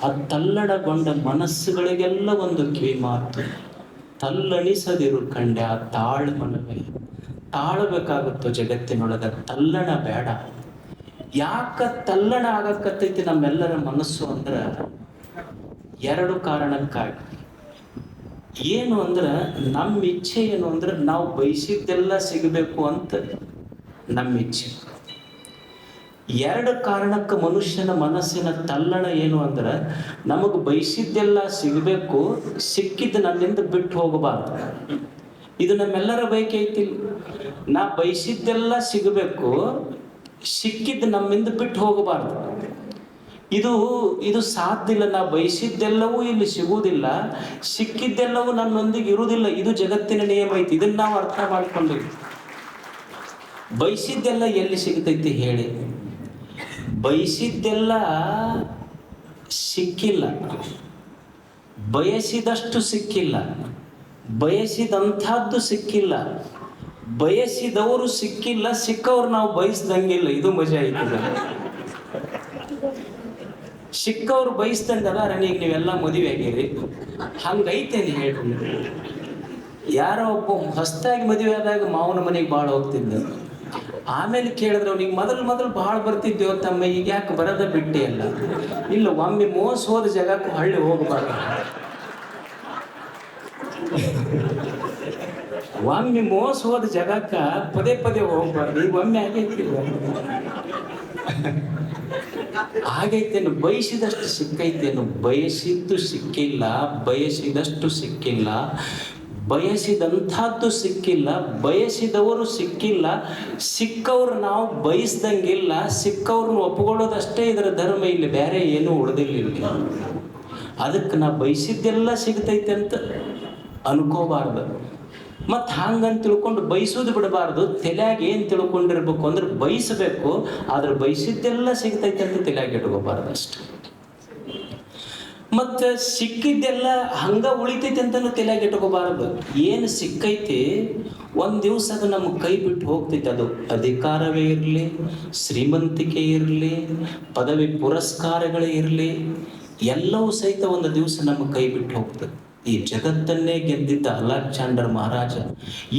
ಆ ತಲ್ಲಣಗೊಂಡ ಮನಸ್ಸುಗಳಿಗೆಲ್ಲ ಒಂದು ಕಿವಿ ಮಾತು ತಲ್ಲಣಿಸದಿರು ಕಂಡ್ಯ ತಾಳ್ಮನವೇ ತಾಳಬೇಕಾಗುತ್ತೋ ಜಗತ್ತಿನೊಳಗ ತಲ್ಲಣ ಬೇಡ. ಯಾಕ ತಲ್ಲಣ ಆಗಕತ್ತೈತಿ ನಮ್ಮೆಲ್ಲರ ಮನಸ್ಸು ಅಂದ್ರ ಎರಡು ಕಾರಣಕ್ಕಾಗಿ. ಏನು ಅಂದ್ರ ನಮ್ಮ ಇಚ್ಛೆ ಏನು ಅಂದ್ರೆ ನಾವು ಬಯಸಿದ್ದೆಲ್ಲ ಸಿಗಬೇಕು ಅಂತ ನಮ್ಮ ಇಚ್ಛೆ. ಎರಡು ಕಾರಣಕ್ಕೆ ಮನುಷ್ಯನ ಮನಸ್ಸಿನ ತಲ್ಲಣ ಏನು ಅಂದ್ರೆ ನಮಗೆ ಬಯಸಿದ್ದೆಲ್ಲ ಸಿಗಬೇಕು, ಸಿಕ್ಕಿದ್ದು ನನ್ನಿಂದ ಬಿಟ್ಟು ಹೋಗಬಾರ್ದು. ಇದು ನಮ್ಮೆಲ್ಲರ ಬಯಕೆ ಐತಿ. ನಾ ಬಯಸಿದ್ದೆಲ್ಲ ಸಿಗಬೇಕು ಸಿಕ್ಕಿದ್ದು ನಮ್ಮಿಂದ ಬಿಟ್ಟು ಹೋಗಬಾರ್ದು. ಇದು ಇದು ಸಾಧ್ಯ ಇಲ್ಲ. ನಾ ಬಯಸಿದ್ದೆಲ್ಲವೂ ಇಲ್ಲಿ ಸಿಗುವುದಿಲ್ಲ. ಸಿಕ್ಕಿದ್ದೆಲ್ಲವೂ ನನ್ನೊಂದಿಗೆ ಇರುವುದಿಲ್ಲ. ಇದು ಜಗತ್ತಿನ ನಿಯಮ ಐತಿ. ಇದನ್ನ ನಾವು ಅರ್ಥ ಮಾಡ್ಕೊಂಡು ಬಯಸಿದ್ದೆಲ್ಲ ಎಲ್ಲಿ ಸಿಗ್ತೈತಿ ಹೇಳಿ. ಬಯಸಿದ್ದೆಲ್ಲ ಸಿಕ್ಕಿಲ್ಲ. ಬಯಸಿದಷ್ಟು ಸಿಕ್ಕಿಲ್ಲ. ಬಯಸಿದಂಥದ್ದು ಸಿಕ್ಕಿಲ್ಲ. ಬಯಸಿದವರು ಸಿಕ್ಕಿಲ್ಲ, ಸಿಕ್ಕವ್ರು ನಾವು ಬಯಸ್ದಂಗಿಲ್ಲ. ಇದು ಮಜಾ ಐತದ ಸಿಕ್ಕವ್ರು ಬಯಸ್ದಂಗಲ್ಲ ಈಗ ನೀವೆಲ್ಲ ಮದುವೆ ಆಗಿರಿ. ನೀವು ಹೇಳಿ ಯಾರೋ ಒಬ್ಬ ಹೊಸ್ತಾಗಿ ಮದುವೆ ಆದಾಗ ಮಾವನ ಮನೆಗೆ ಭಾಳ ಹೋಗ್ತಿದ್ದ ಆಮೇಲೆ ಕೇಳಿದ್ರೆ ಅವ್ನಿಗೆ ಮೊದಲು ಮೊದಲು ಭಾಳ ಬರ್ತಿದ್ದೇವ ತಮ್ಮ, ಈಗ ಯಾಕೆ ಬರೋದ ಬಿಟ್ಟೆ ಅಲ್ಲ? ಇಲ್ಲ, ಒಮ್ಮೆ ಮೋಸ ಹೋದ ಜಾಗಕ್ಕೂ ಹಳ್ಳಿ ಹೋಗಬಾರ್ದು. ಒಮ್ಮೆ ಮೋಸ ಹೋದ ಜಗಕ್ಕ ಪದೇ ಪದೇ ಹೋಗ್ಬಾರ್ದು. ಈಗ ಒಮ್ಮೆ ಆಗೈತಿ. ಆಗೈತೇನು ಬಯಸಿದಷ್ಟು ಸಿಕ್ಕೈತೇನು ಬಯಸಿದ್ದು ಸಿಕ್ಕಿಲ್ಲ, ಬಯಸಿದಷ್ಟು ಸಿಕ್ಕಿಲ್ಲ, ಬಯಸಿದಂಥದ್ದು ಸಿಕ್ಕಿಲ್ಲ, ಬಯಸಿದವರು ಸಿಕ್ಕಿಲ್ಲ, ಸಿಕ್ಕವ್ರು ನಾವು ಬಯಸ್ದಂಗಿಲ್ಲ, ಸಿಕ್ಕವ್ರನ್ನ ಒಪ್ಕೊಳ್ಳೋದಷ್ಟೇ ಇದರ ಧರ್ಮ ಇಲ್ಲಿ ಬೇರೆ ಏನೂ ಉಳಿದಿಲ್ಲ ಅದಕ್ಕೆ ನಾ ಬಯಸಿದ್ದೆಲ್ಲ ಸಿಗ್ತೈತೆ ಅಂತ ಅನ್ಕೋಬಾರ್ದು. ಮತ್ತು ಹಂಗಂತ ತಿಳ್ಕೊಂಡು ಬಯಸೋದು ಬಿಡಬಾರ್ದು. ತಲೆಯಾಗ ಏನು ತಿಳ್ಕೊಂಡಿರ್ಬೇಕು ಅಂದ್ರೆ ಬಯಸಬೇಕು. ಆದ್ರೆ ಬಯಸಿದ್ದೆಲ್ಲ ಸಿಗ್ತೈತೆ ಅಂತ ತಲೆಯಾಗ ಇಟ್ಕೋಬಾರ್ದು ಅಷ್ಟೆ. ಮತ್ತು ಸಿಕ್ಕಿದ್ದೆಲ್ಲ ಹಂಗ ಉಳಿತೈತೆ ಅಂತಲೂ ತಲೆಯಾಗ ಇಟ್ಕೋಬಾರ್ದು. ಏನು ಸಿಕ್ಕೈತಿ, ಒಂದು ದಿವಸ ಅದು ನಮ್ಮ ಕೈ ಬಿಟ್ಟು ಹೋಗ್ತೈತೆ. ಅದು ಅಧಿಕಾರವೇ ಇರಲಿ, ಶ್ರೀಮಂತಿಕೆ ಇರಲಿ, ಪದವಿ ಪುರಸ್ಕಾರಗಳೇ ಇರಲಿ, ಎಲ್ಲವೂ ಸಹಿತ ಒಂದು ದಿವಸ ನಮ್ಮ ಕೈ ಬಿಟ್ಟು ಹೋಗ್ತದೆ ಈ ಜಗತ್ತನ್ನೇ ಗೆದ್ದಿದ್ದ ಅಲೆಕ್ಸಾಂಡರ್ ಮಹಾರಾಜ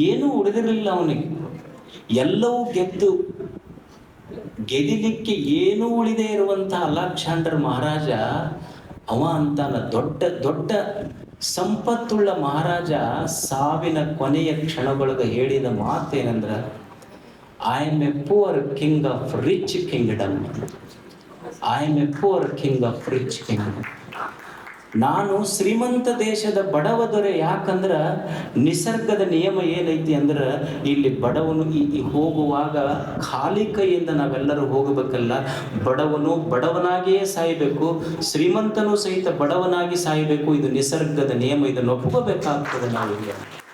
ಏನೂ ಉಳಿದಿರಲಿಲ್ಲ ಅವನಿಗೆ. ಎಲ್ಲವೂ ಗೆದ್ದು ಗೆದಿಲಿಕ್ಕೆ ಏನೂ ಉಳಿದೆ ಇರುವಂತಹ ಅಲೆಕ್ಸಾಂಡರ್ ಮಹಾರಾಜ, ಅವ ಅಂತಾನ ದೊಡ್ಡ ದೊಡ್ಡ ಸಂಪತ್ತುಳ್ಳ ಮಹಾರಾಜ ಸಾವಿನ ಕೊನೆಯ ಕ್ಷಣದೊಳಗೆ ಹೇಳಿದ ಮಾತೇನಂದ್ರ I am a poor king of rich kingdom I am a poor king of rich kingdom ನಾನು ಶ್ರೀಮಂತ ದೇಶದ ಬಡವ ದೊರೆ ಯಾಕಂದ್ರ ನಿಸರ್ಗದ ನಿಯಮ ಏನೈತಿ ಅಂದ್ರೆ ಇಲ್ಲಿ ಬಡವನು ಈ ಹೋಗುವಾಗ ಖಾಲಿ ಕೈಯಿಂದ ನಾವೆಲ್ಲರೂ ಹೋಗಬೇಕಲ್ಲ. ಬಡವನು ಬಡವನಾಗಿಯೇ ಸಾಯಬೇಕು, ಶ್ರೀಮಂತನು ಸಹಿತ ಬಡವನಾಗಿ ಸಾಯಬೇಕು. ಇದು ನಿಸರ್ಗದ ನಿಯಮ. ಇದನ್ನು ಒಪ್ಪಬೇಕಾಗ್ತದೆ ನಾವು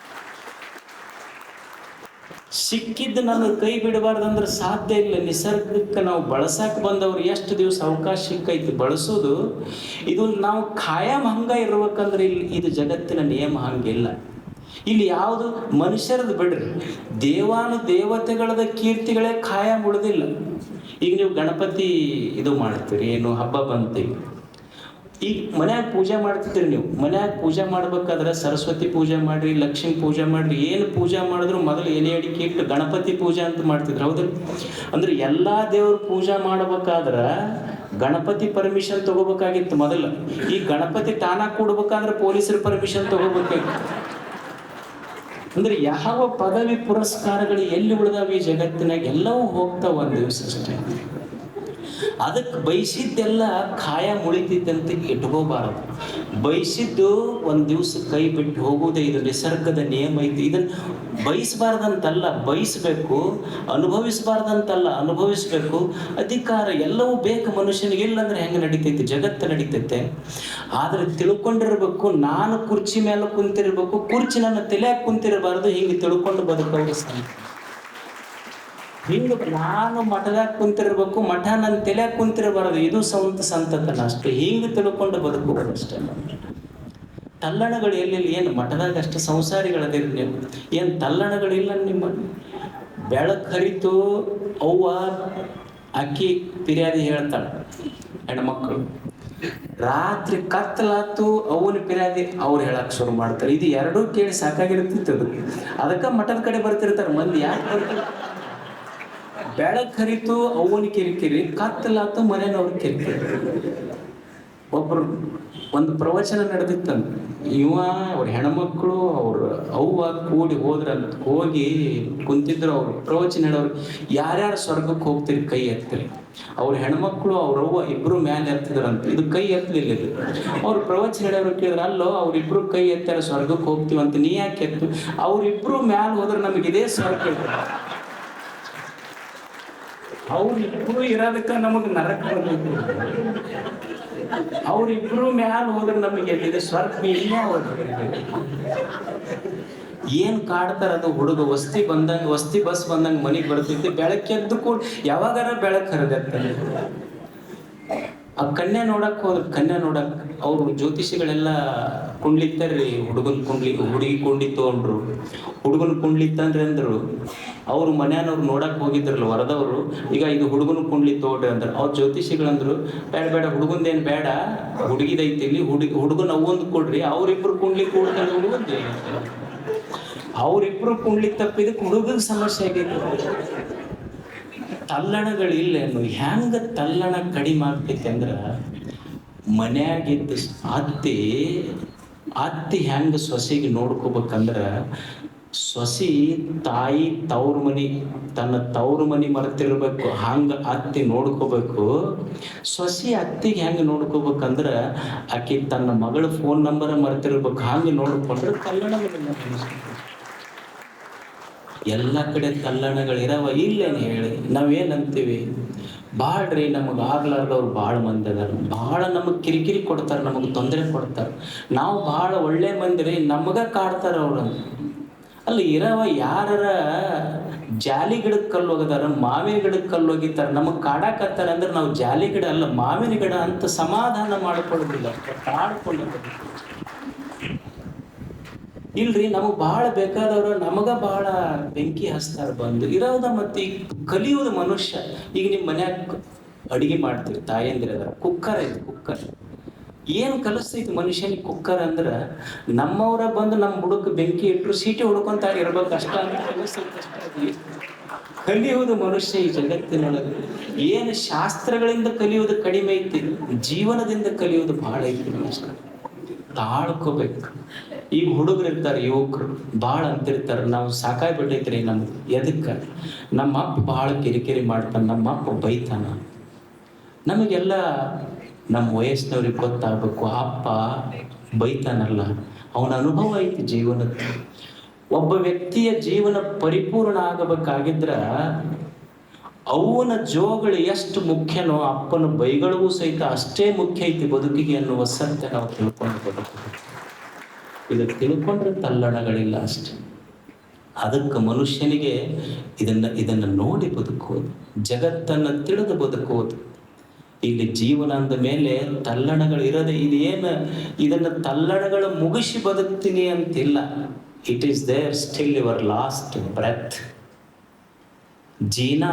ಸಿಕ್ಕಿದ್ದು ನನ್ನ ಕೈ ಬಿಡಬಾರ್ದಂದ್ರೆ ಸಾಧ್ಯ ಇಲ್ಲ. ನಿಸರ್ಗಕ್ಕೆ ನಾವು ಬಳಸಕ್ಕೆ ಬಂದವ್ರು ಎಷ್ಟು ದಿವಸ ಅವಕಾಶ ಸಿಕ್ಕೈತಿ ಬಳಸೋದು. ಇದು ನಾವು ಖಾಯಂ ಹಂಗ ಇರ್ಬೇಕಂದ್ರೆ ಇಲ್ಲಿ ಇದು ಜಗತ್ತಿನ ನಿಯಮ ಹಂಗಿಲ್ಲ. ಇಲ್ಲಿ ಯಾವುದು ಮನುಷ್ಯರದ್ದು ಬಿಡ್ರಿ. ದೇವಾನು ದೇವತೆಗಳದ ಕೀರ್ತಿಗಳೇ ಖಾಯಂ ಉಳಿದಿಲ್ಲ. ಈಗ ನೀವು ಗಣಪತಿ ಇದು ಮಾಡ್ತೀರಿ, ಏನು ಹಬ್ಬ ಬಂತೀವಿ ಈಗ ಮನ್ಯಾಗ ಪೂಜೆ ಮಾಡ್ತಿದ್ರಿ ನೀವು. ಮನ್ಯಾಗ ಪೂಜೆ ಮಾಡ್ಬೇಕಾದ್ರೆ ಸರಸ್ವತಿ ಪೂಜೆ ಮಾಡ್ರಿ, ಲಕ್ಷ್ಮಿ ಪೂಜೆ ಮಾಡ್ರಿ, ಏನು ಪೂಜೆ ಮಾಡಿದ್ರು ಮೊದಲು ಎಲೆ ಅಡಿಕೆ ಇಟ್ಟು ಗಣಪತಿ ಪೂಜೆ ಅಂತ ಮಾಡ್ತಿದ್ರು ಹೌದು ಅಂದ್ರೆ ಎಲ್ಲಾ ದೇವ್ರ ಪೂಜೆ ಮಾಡ್ಬೇಕಾದ್ರೆ ಗಣಪತಿ ಪರ್ಮಿಷನ್ ತಗೋಬೇಕಾಗಿತ್ತು ಮೊದಲು. ಈ ಗಣಪತಿ ತಾನ ಕೊಡ್ಬೇಕಾದ್ರೆ ಪೊಲೀಸರ ಪರ್ಮಿಷನ್ ತಗೋಬೇಕಾಗಿತ್ತು. ಅಂದ್ರೆ ಯಾವ ಪದವಿ ಪುರಸ್ಕಾರಗಳು ಎಲ್ಲಿ ಉಳಿದಾವ ಈ ಜಗತ್ತಿನಾಗ? ಎಲ್ಲವೂ ಹೋಗ್ತಾವ ಒಂದು ದಿವಸ ಅಷ್ಟೇ. ಅದಕ್ಕೆ ಬಯಸಿದ್ದೆಲ್ಲ ಖಾಯ ಮುಳಿತಿದ್ದಂತ ಇಟ್ಕೋಬಾರದು. ಬಯಸಿದ್ದು ಒಂದು ದಿವಸ ಕೈ ಬಿಟ್ಟು ಹೋಗುವುದೇ ಇದು ನಿಸರ್ಗದ ನಿಯಮ ಐತಿ ಇದನ್ನು ಬಯಸಬಾರ್ದಂತಲ್ಲ, ಬಯಸಬೇಕು, ಅನುಭವಿಸಬಾರ್ದಂತಲ್ಲ, ಅನುಭವಿಸಬೇಕು. ಅಧಿಕಾರ ಎಲ್ಲವೂ ಬೇಕು ಮನುಷ್ಯನಿಗೆ. ಇಲ್ಲಂದ್ರೆ ಹೆಂಗೆ ನಡೀತೈತಿ? ಜಗತ್ತು ನಡೀತೈತೆ. ಆದರೆ ತಿಳ್ಕೊಂಡಿರ್ಬೇಕು, ನಾನು ಕುರ್ಚಿ ಮೇಲೆ ಕುಂತಿರ್ಬೇಕು, ಕುರ್ಚಿ ನನ್ನ ತಲೆಯಾಗಿ ಕುಂತಿರಬಾರ್ದು, ಹಿಂಗೆ ತಿಳ್ಕೊಂಡು ಬದುಕೋದು ಹಿಂಗ ನಾನು ಮಠದಾಗ ಕುಂತಿರ್ಬೇಕು, ಮಠ ನನ್ನ ತಲೆ ಕುಂತಿರಬಾರದು, ಇದು ಸಂತ ಸಂತತನ ಅಷ್ಟು. ಹಿಂಗೆ ತಿಳ್ಕೊಂಡು ಬದುಕಬಹುದು ಅಷ್ಟೇ. ತಲ್ಲಣಗಳು ಎಲ್ಲಿಲ್ಲ? ಏನು ಮಠದಾಗ ಅಷ್ಟು ಸಂಸಾರಿಗಳದಿರಿ ನೀವು? ಏನು ತಲ್ಲಣಗಳಿಲ್ಲ ನಿಮ್ಮ? ಬೆಳಕು ಹರಿತು, ಅವ್ವ, ಅಕ್ಕಿ, ಪಿರ್ಯಾದಿ ಹೇಳ್ತಾಳೆ. ಹೆಣ್ಮಕ್ಳು. ರಾತ್ರಿ ಕತ್ತಲಾತು ಅವನ ಪಿರ್ಯಾದಿ ಅವ್ರು ಹೇಳಕ್ ಶುರು ಮಾಡ್ತಾರೆ. ಇದು ಎರಡೂ ಕೇಳಿ ಸಾಕಾಗಿರ್ತಿತ್ತು ಅದು ಅದಕ್ಕೆ ಮಠದ ಕಡೆ ಬರ್ತಿರ್ತಾರೆ. ಮಂದಿ ಯಾಕೆ ಬರ್ತಾರೆ ಬೆಳಕ್ ಹರಿತು ಅವನ ಕಿರಿಕಿರಿ ಕತ್ತಲಾತು ಮನೆಯವ್ರ ಕಿರಿಕಿರಿ. ಒಬ್ರು ಒಂದು ಪ್ರವಚನ ನಡೆದಿತ್ತಂತ. ಇವ ಅವ್ರ ಹೆಣ್ಮಕ್ಳು, ಅವ್ರ ಅವ್ವ ಕೂಡಿ ಹೋದ್ರಂತ ಹೋಗಿ ಕುಂತಿದ್ರು ಅವ್ರು. ಪ್ರವಚನ ಹೇಳೋರು, ಯಾರ್ಯಾರು ಸ್ವರ್ಗಕ್ಕೆ ಹೋಗ್ತೀರಿ ಕೈ ಎತ್ತಿರಿ? ಅವ್ರ ಹೆಣ್ಮಕ್ಳು, ಅವ್ರ ಅವ್ವ ಇಬ್ರು ಮ್ಯಾಲೆ ಎತ್ತಿದ್ರಂತ. ಇದು ಕೈ ಎತ್ತಲಿಲ್ಲ ಇದು. ಅವ್ರ ಪ್ರವಚನ ಹೇಳೋರು ಕೇಳಿದ್ರೆ, ಅಲ್ಲೋ ಅವ್ರಿಬ್ರು ಕೈ ಎತ್ತಾರ, ಸ್ವರ್ಗಕ್ಕೆ ಹೋಗ್ತೀವಂತ. ನೀ ಯಾಕೆ ಎತ್ತು? ಅವ್ರಿಬ್ರು ಮ್ಯಾಲ ಹೋದ್ರೆ ನಮಗೆ ಇದೇ ಸ್ವರ್ಗ. ಅವ್ರಿಬ್ರು ಇರೋದಕ್ಕ ನಮಗ್ ನರಕ ಬರ್ಬೇಕು ಅವ್ರಿಬ್ರು ಮ್ಯಾಲ ಹೋದ್ರೆ ನಮಗೆ ಎಲ್ಲಿದೆ? ಸ್ವರ್ಗ ಏನ್ ಕಾಡ್ತಾರ ಅದು ಹುಡುಗ? ವಸ್ತಿ ಬಂದಂಗ, ವಸ್ತಿ ಬಸ್ ಬಂದಂಗ ಮನಿಗ್ ಬರ್ತೈತಿ ಬೆಳಕೆದ್ದು ಕೂಡ ಯಾವಾಗಾರ ಬೆಳಕ್ ಹರಿದತ್ತೆ ಆ ಕನ್ಯಾ ನೋಡಕ್ ಹೋದ್ರೆ ಕನ್ಯಾ ನೋಡಕ್ ಅವ್ರು ಜ್ಯೋತಿಷಿಗಳೆಲ್ಲ ಕುಂಡ್ಲಿತ್ತಾರ್ರಿ ಹುಡುಗನ್ ಕುಂಡ್ಲಿ, ಹುಡುಗಿ ಕುಂಡ್ಲಿ ತಗೊಂಡ್ರು ಹುಡುಗನ್ ಕುಂಡ್ಲಿತ್ತಂದ್ರೆ ಅಂದ್ರು. ಅವ್ರು ಮನೆಯವ್ರು ನೋಡಕ್ ಹೋಗಿದ್ರಲ್ಲ ವರದವ್ರು, ಈಗ ಇದು ಹುಡುಗನ ಕುಂಡ್ಲಿ ತಗೊಂಡ್ರಿ ಅಂದ್ರ. ಅವ್ರ ಜ್ಯೋತಿಷಿಗಳಂದ್ರು ಬೇಡ ಬೇಡ, ಹುಡುಗಂದೇನ್ ಬೇಡ. ಹುಡುಗಿದೈತಿ ಇಲ್ಲಿ ಹುಡುಗಿ, ಹುಡುಗನ ಅವೊಂದು ಕೊಡ್ರಿ. ಅವ್ರಿಬ್ರು ಕುಂಡ್ಲಿ ಕೂಡ ಹುಡುಗಂದೇ ಅವ್ರಿಬ್ರು ಕುಂಡ್ಲಿ ತಪ್ಪಿದಕ್ಕೆ ಹುಡುಗನ ಸಮಸ್ಯೆ ಆಗೈತಿ. ತಲ್ಲಣಗಳಿಲ್ಲೇನು? ಹೆಂಗ ತಲ್ಲಣ ಕಡಿಮೆ ಆಗ್ತೈತಿ ಅಂದ್ರ ಮನ್ಯಾಗಿದ್ದ ಅತ್ತಿ ಅತ್ತಿ ಹೆಂಗ ಸೊಸೆಗೆ ನೋಡ್ಕೋಬೇಕಂದ್ರ ಸೊಸಿ ತಾಯಿ ತವ್ರ ಮನಿ, ತನ್ನ ತವ್ರ ಮನಿ ಮರೆತಿರ್ಬೇಕು, ಹಂಗ ಅತ್ತಿ ನೋಡ್ಕೋಬೇಕು. ಸೊಸಿ ಅತ್ತಿಗೆ ಹೆಂಗ ನೋಡ್ಕೋಬೇಕಂದ್ರ ಆಕೆ ತನ್ನ ಮಗಳ ಫೋನ್ ನಂಬರ್ ಮರೆತಿರ್ಬೇಕು, ಹಂಗ ನೋಡ್ಕೊಂಡ್ರೆ ಕಲ್ಯಾಣ ಎಲ್ಲ ಕಡೆ ತಲ್ಲಣಗಳಿರವ, ಇಲ್ಲೇನು ಹೇಳಿ? ನಾವೇನಂತೀವಿ? ಬಾಳ್ರಿ, ನಮಗೆ ಆಗ್ಲಾರ್ದವ್ರು ಭಾಳ ಮಂದಿ ಅದಾರ. ಭಾಳ ನಮಗೆ ಕಿರಿಕಿರಿ ಕೊಡ್ತಾರೆ, ನಮಗೆ ತೊಂದರೆ ಕೊಡ್ತಾರೆ. ನಾವು ಭಾಳ ಒಳ್ಳೆ ಮಂದಿ ರೀ ನಮಗ ಕಾಡ್ತಾರ ಅವ್ರು. ಅಲ್ಲಿ, ಇರವ ಯಾರರ ಜಾಲಿ ಗಿಡಕ್ಕೆ ಕಲ್ಲು ಹೋಗದಾರ, ಮಾವಿನ ಗಿಡಕ್ಕೆ ಕಲ್ಲು ಹೋಗಿತಾರ ನಮಗೆ ಕಾಡಾಕತ್ತಾರ ಅಂದ್ರೆ ನಾವು ಜಾಲಿ ಗಿಡ ಅಲ್ಲ, ಮಾವಿನ ಗಿಡ ಅಂತ ಸಮಾಧಾನ ಮಾಡ್ಕೊಳ್ಳೋದಿಲ್ಲ, ಕಾಡ್ಕೊಳ್ಳೋದಿಲ್ಲ. ಇಲ್ರಿ, ನಮಗ್ ಬಹಳ ಬೇಕಾದವ್ರು, ನಮಗ ಬಹಳ ಬೆಂಕಿ ಹಸ್ತಾರ ಬಂದು ಇರೋದ ಮತ್ತೆ ಈಗ ಮನುಷ್ಯ. ಈಗ ನಿಮ್ ಮನ್ಯಾಗ ಅಡಿಗೆ ಮಾಡ್ತೀವಿ ತಾಯಂದಿರದ ಕುಕ್ಕರ್ ಐತಿ ಕುಕ್ಕರ್. ಏನ್ ಕಲಿಸ್ತೈತಿ ಮನುಷ್ಯನಿಗೆ ಕುಕ್ಕರ್ ಅಂದ್ರ, ನಮ್ಮವ್ರ ಬಂದು ನಮ್ಮ ಬುಡಕ್ ಬೆಂಕಿ ಇಟ್ರು ಸೀಟಿ ಹುಡ್ಕೊಂತ ಇರ್ಬೇಕು ಕಷ್ಟ ಅಂತ ಕಲಿಸ್ತೈತಿ ಕಲಿಯುವುದು ಮನುಷ್ಯ ಈ ಜಗತ್ತಿನೊಳಗೆ. ಏನು ಶಾಸ್ತ್ರಗಳಿಂದ ಕಲಿಯುವುದು ಕಡಿಮೆ ಐತಿ, ಜೀವನದಿಂದ ಕಲಿಯುವುದು ಬಹಳ ಐತಿ ಮನುಷ್ಯ ತಾಳ್ಕೋಬೇಕು. ಈಗ ಹುಡುಗರು ಇರ್ತಾರೆ, ಯುವಕರು. ಭಾಳ ಅಂತಿರ್ತಾರೆ. ನಾವು ಸಾಕಾಗಿ ಬಿಟ್ಟೈತ್ರಿ ನಮ್ಗೆ. ಎದಕ್ಕೆ? ನಮ್ಮ ಅಪ್ಪ ಭಾಳ ಕಿರಿಕಿರಿ ಮಾಡ್ತಾನೆ, ನಮ್ಮ ಅಪ್ಪ ಬೈತಾನ. ನಮಗೆಲ್ಲ ನಮ್ಮ ವಯಸ್ಸಿನವ್ರಿಗೆ ಗೊತ್ತಾಗಬೇಕು, ಅಪ್ಪ ಬೈತಾನಲ್ಲ. ಅವನ ಅನುಭವ ಐತಿ ಜೀವನದ. ಒಬ್ಬ ವ್ಯಕ್ತಿಯ ಜೀವನ ಪರಿಪೂರ್ಣ ಆಗಬೇಕಾಗಿದ್ರ ಅವನ ಜೋಗಳು ಎಷ್ಟು ಮುಖ್ಯನೋ, ಅಪ್ಪನ ಬೈಗಳಿಗೂ ಸಹಿತ ಅಷ್ಟೇ ಮುಖ್ಯ ಐತಿ ಬದುಕಿಗೆ ಅನ್ನುವ ಸತ್ಯ ನಾವು ತಿಳ್ಕೊಂಡು ಬದುಕಬೇಕು. ಇದನ್ನು ತಿಳ್ಕೊಂಡ್ರೆ ತಲ್ಲಣಗಳಿಲ್ಲ ಅಷ್ಟೆ. ಅದಕ್ಕೆ ಮನುಷ್ಯನಿಗೆ ಇದನ್ನು ಇದನ್ನು ನೋಡಿ ಬದುಕೋದು ಜಗತ್ತನ್ನು ತಿಳಿದು ಬದುಕುವುದು. ಇಲ್ಲಿ ಜೀವನ ಅಂದ ಮೇಲೆ ತಲ್ಲಣಗಳು ಇರದೆ ಇದೇನು, ಇದನ್ನು ತಲ್ಲಣಗಳು ಮುಗಿಸಿ ಬದುಕ್ತೀನಿ ಅಂತಿಲ್ಲ. It is there still your last breath ಜೀನಾ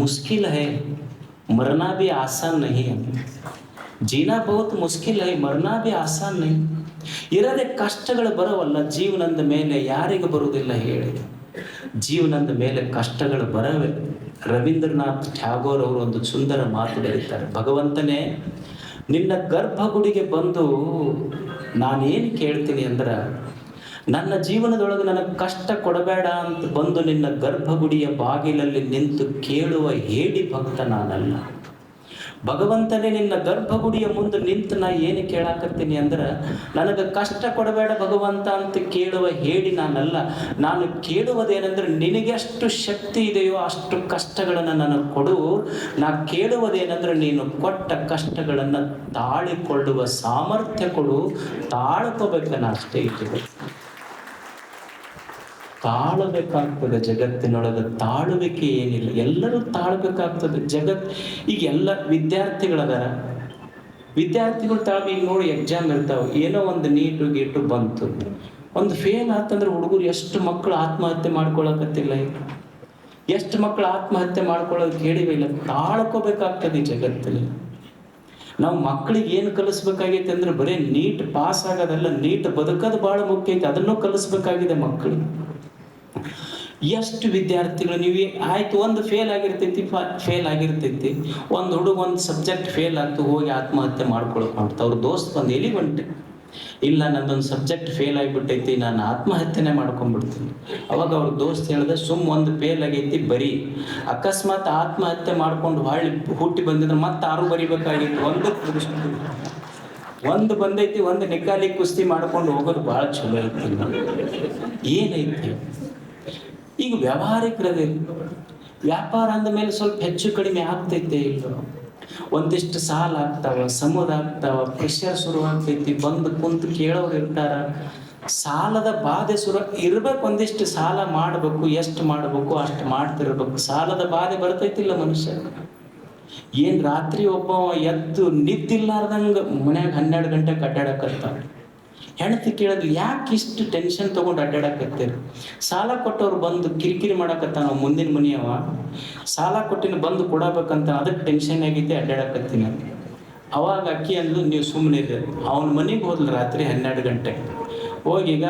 ಮುಷ್ಕಿಲ್ ಹೇ, ಮರನಾ ಬಿ ಆಸಾನ್ ನಹಿ है ಜೀನಾ ಬಹುತ್ ಮುಶ್ಕಿಲ್ है ಮರಣ भी ಆಸಾನ್ नहीं ಇರದೆ ಕಷ್ಟಗಳು ಬರವಲ್ಲ ಜೀವನದ ಮೇಲೆ ಯಾರಿಗೆ ಬರುವುದಿಲ್ಲ ಹೇಳಿ ಜೀವನದ ಮೇಲೆ ಕಷ್ಟಗಳು ಬರವೆ ರವೀಂದ್ರನಾಥ್ ಟ್ಯಾಗೋರ್ ಅವರು ಒಂದು ಸುಂದರ ಮಾತು ಬರೀತಾರೆ ಭಗವಂತನೇ ನಿನ್ನ ಗರ್ಭಗುಡಿಗೆ ಬಂದು ನಾನೇನು ಕೇಳ್ತೀನಿ ಅಂದ್ರೆ ನನ್ನ ಜೀವನದೊಳಗೆ ನನಗೆ ಕಷ್ಟ ಕೊಡಬೇಡ ಅಂತ ಬಂದು ನಿನ್ನ ಗರ್ಭಗುಡಿಯ ಬಾಗಿಲಲ್ಲಿ ನಿಂತು ಕೇಳುವ ಹೇಡಿ ಭಕ್ತ ನಾನಲ್ಲ ಭಗವಂತನೇ ನಿನ್ನ ಗರ್ಭಗುಡಿಯ ಮುಂದೆ ನಿಂತು ನಾ ಏನು ಕೇಳಾಕತ್ತೀನಿ ಅಂದ್ರೆ, ನನಗೆ ಕಷ್ಟ ಕೊಡಬೇಡ ಭಗವಂತ ಅಂತ ಕೇಳುವ ಹೇಳಿ ನಾನಲ್ಲ. ನಾನು ಕೇಳುವುದೇನೆಂದ್ರೆ, ನಿನಗೆ ಎಷ್ಟು ಶಕ್ತಿ ಇದೆಯೋ ಅಷ್ಟು ಕಷ್ಟಗಳನ್ನು ನನಗೆ ಕೊಡು. ನಾ ಕೇಳುವುದೇನೆಂದ್ರೆ, ನೀನು ಕೊಟ್ಟ ಕಷ್ಟಗಳನ್ನು ತಾಳಿಕೊಳ್ಳುವ ಸಾಮರ್ಥ್ಯ ಕೊಡು. ತಾಳ್ಕೋಬೇಕನ್ನ ಅಷ್ಟೇ ಇಟ್ಟಿದೆ ತಾಳಬೇಕಾಗ್ತದೆ ಜಗತ್ತಿನೊಳಗೆ. ತಾಳುವಿಕೆ ಏನಿಲ್ಲ. ಎಲ್ಲರೂ ತಾಳ್ಬೇಕಾಗ್ತದೆ ಜಗತ್. ಈಗ ಎಲ್ಲ ವಿದ್ಯಾರ್ಥಿಗಳದಾರ. ವಿದ್ಯಾರ್ಥಿಗಳು ತಾಳ್ಮೆ, ಈಗ ನೋಡಿ ಎಕ್ಸಾಮ್ ಇರ್ತಾವೆ. ಏನೋ ಒಂದು ನೀಟು ಗೀಟು ಬಂತು. ಒಂದು ಫೇಲ್ ಆತಂದ್ರೆ ಹುಡುಗರು ಎಷ್ಟು ಮಕ್ಕಳು ಆತ್ಮಹತ್ಯೆ ಮಾಡ್ಕೊಳಕತ್ತಿಲ್ಲ ಈಗ. ಎಷ್ಟು ಮಕ್ಕಳು ಆತ್ಮಹತ್ಯೆ ಮಾಡ್ಕೊಳ್ಳೋದು ಕೇಳಿವಿಲ್ಲ ತಾಳ್ಕೋಬೇಕಾಗ್ತದೆ ಈ ಜಗತ್ತಲ್ಲಿ. ನಾವು ಮಕ್ಕಳಿಗೆ ಏನು ಕಲಿಸ್ಬೇಕಾಗೈತೆ ಅಂದ್ರೆ ಬರೀ ನೀಟ್ ಪಾಸ್ ಆಗೋದಲ್ಲ, ನೀಟ್ ಬದುಕೋದು ಬಹಳ ಮುಖ್ಯ ಐತೆ. ಅದನ್ನು ಕಲಿಸ್ಬೇಕಾಗಿದೆ ಮಕ್ಕಳಿಗೆ ಎಷ್ಟು ವಿದ್ಯಾರ್ಥಿಗಳು ನೀವು ಆಯ್ತು, ಒಂದು ಫೇಲ್ ಆಗಿರ್ತೈತಿ ಫೇಲ್ ಆಗಿರ್ತೈತಿ. ಒಂದು ಹುಡುಗ, ಒಂದು ಸಬ್ಜೆಕ್ಟ್ ಫೇಲ್ ಆಗ್ತು, ಹೋಗಿ ಆತ್ಮಹತ್ಯೆ ಮಾಡ್ಕೊಳಕ್ ಮಾಡ್ತಾ ಅವ್ರ ದೋಸ್ತ್ ಬಂದು ಎಲ್ಲಿ ಬಂಟೆ ಇಲ್ಲ, ನಂದೊಂದು ಸಬ್ಜೆಕ್ಟ್ ಫೇಲ್ ಆಗಿಬಿಟ್ಟೈತಿ, ನಾನು ಆತ್ಮಹತ್ಯೆನೇ ಮಾಡ್ಕೊಂಡ್ಬಿಡ್ತೀನಿ. ಅವಾಗ ಅವ್ರ ದೋಸ್ತ್ ಹೇಳ್ದೆ, ಸುಮ್ ಒಂದು ಫೇಲ್ ಆಗೈತಿ, ಬರೀ. ಅಕಸ್ಮಾತ್ ಆತ್ಮಹತ್ಯೆ ಮಾಡ್ಕೊಂಡು ಹೊಳ್ಳಿ ಹುಟ್ಟಿ ಬಂದಿದ್ರೆ ಮತ್ತೆ ಆರು ಬರಿಬೇಕಾಗಿತ್ತು. ಒಂದು ಒಂದು ಬಂದೈತಿ, ಒಂದು ನಿಕಾಲಿ ಕುಸ್ತಿ ಮಾಡ್ಕೊಂಡು ಹೋಗೋದು ಭಾಳ ಚಲೋ ಐತಿ ಏನೈತಿ? ಈಗ ವ್ಯಾವಹಾರಿಕರದೇ ವ್ಯಾಪಾರ ಅಂದ ಮೇಲೆ ಸ್ವಲ್ಪ ಹೆಚ್ಚು ಕಡಿಮೆ ಆಗ್ತೈತೆ ಇಲ್ಲೋ ಒಂದಿಷ್ಟು ಸಾಲ ಆಗ್ತಾವ, ಸಮುದ ಆಗ್ತಾವ ಪ್ರೆಷರ್ ಶುರು ಆಗ್ತೈತಿ, ಬಂದು ಕುಂತು ಕೇಳೋರು ಇರ್ತಾರ. ಸಾಲದ ಬಾಧೆ ಶುರು, ಇರ್ಬೇಕು, ಒಂದಿಷ್ಟು ಸಾಲ ಮಾಡಬೇಕು, ಎಷ್ಟು ಮಾಡಬೇಕು, ಅಷ್ಟು ಮಾಡ್ತಿರ್ಬೇಕು. ಸಾಲದ ಬಾಧೆ ಬರ್ತೈತಿಲ್ಲ ಮನುಷ್ಯ. ಏನ್ ರಾತ್ರಿ ಒಬ್ಬ ಎದ್ದು ನಿದ್ದಿಲ್ಲಾರ್ದಂಗ ಮನ್ಯಾಗ ಹನ್ನೆರಡು ಗಂಟೆ ಅಡ್ಡಾಡಕತ್ತಾವ ಹೆಣ್ತಿ ಕೇಳಿದ್ರು ಯಾಕೆ ಇಷ್ಟು ಟೆನ್ಷನ್ ತಗೊಂಡು ಅಡ್ಡಾಡಕತ್ತೀರಿ ಸಾಲ ಕೊಟ್ಟವ್ರು ಬಂದು ಕಿರಿಕಿರಿ ಮಾಡಕತ್ತಾನ ಮುಂದಿನ ಮನೆಯವ? ಸಾಲ ಕೊಟ್ಟಿನ ಬಂದು ಕೊಡಬೇಕಂತ ಅದಕ್ಕೆ ಟೆನ್ಷನ್ ಆಗೈತೆ ಅಡ್ಡಾಡಕತ್ತೀನಿ ಅಂತ. ಅವಾಗ ಅಕ್ಕಿ ಅಂದ್ಲು, ನೀವು ಸುಮ್ಮನೆ ಅವನ ಮನೆಗೆ ಹೋದ್ಲು ರಾತ್ರಿ ಹನ್ನೆರಡು ಗಂಟೆ. ಹೋಗೀಗ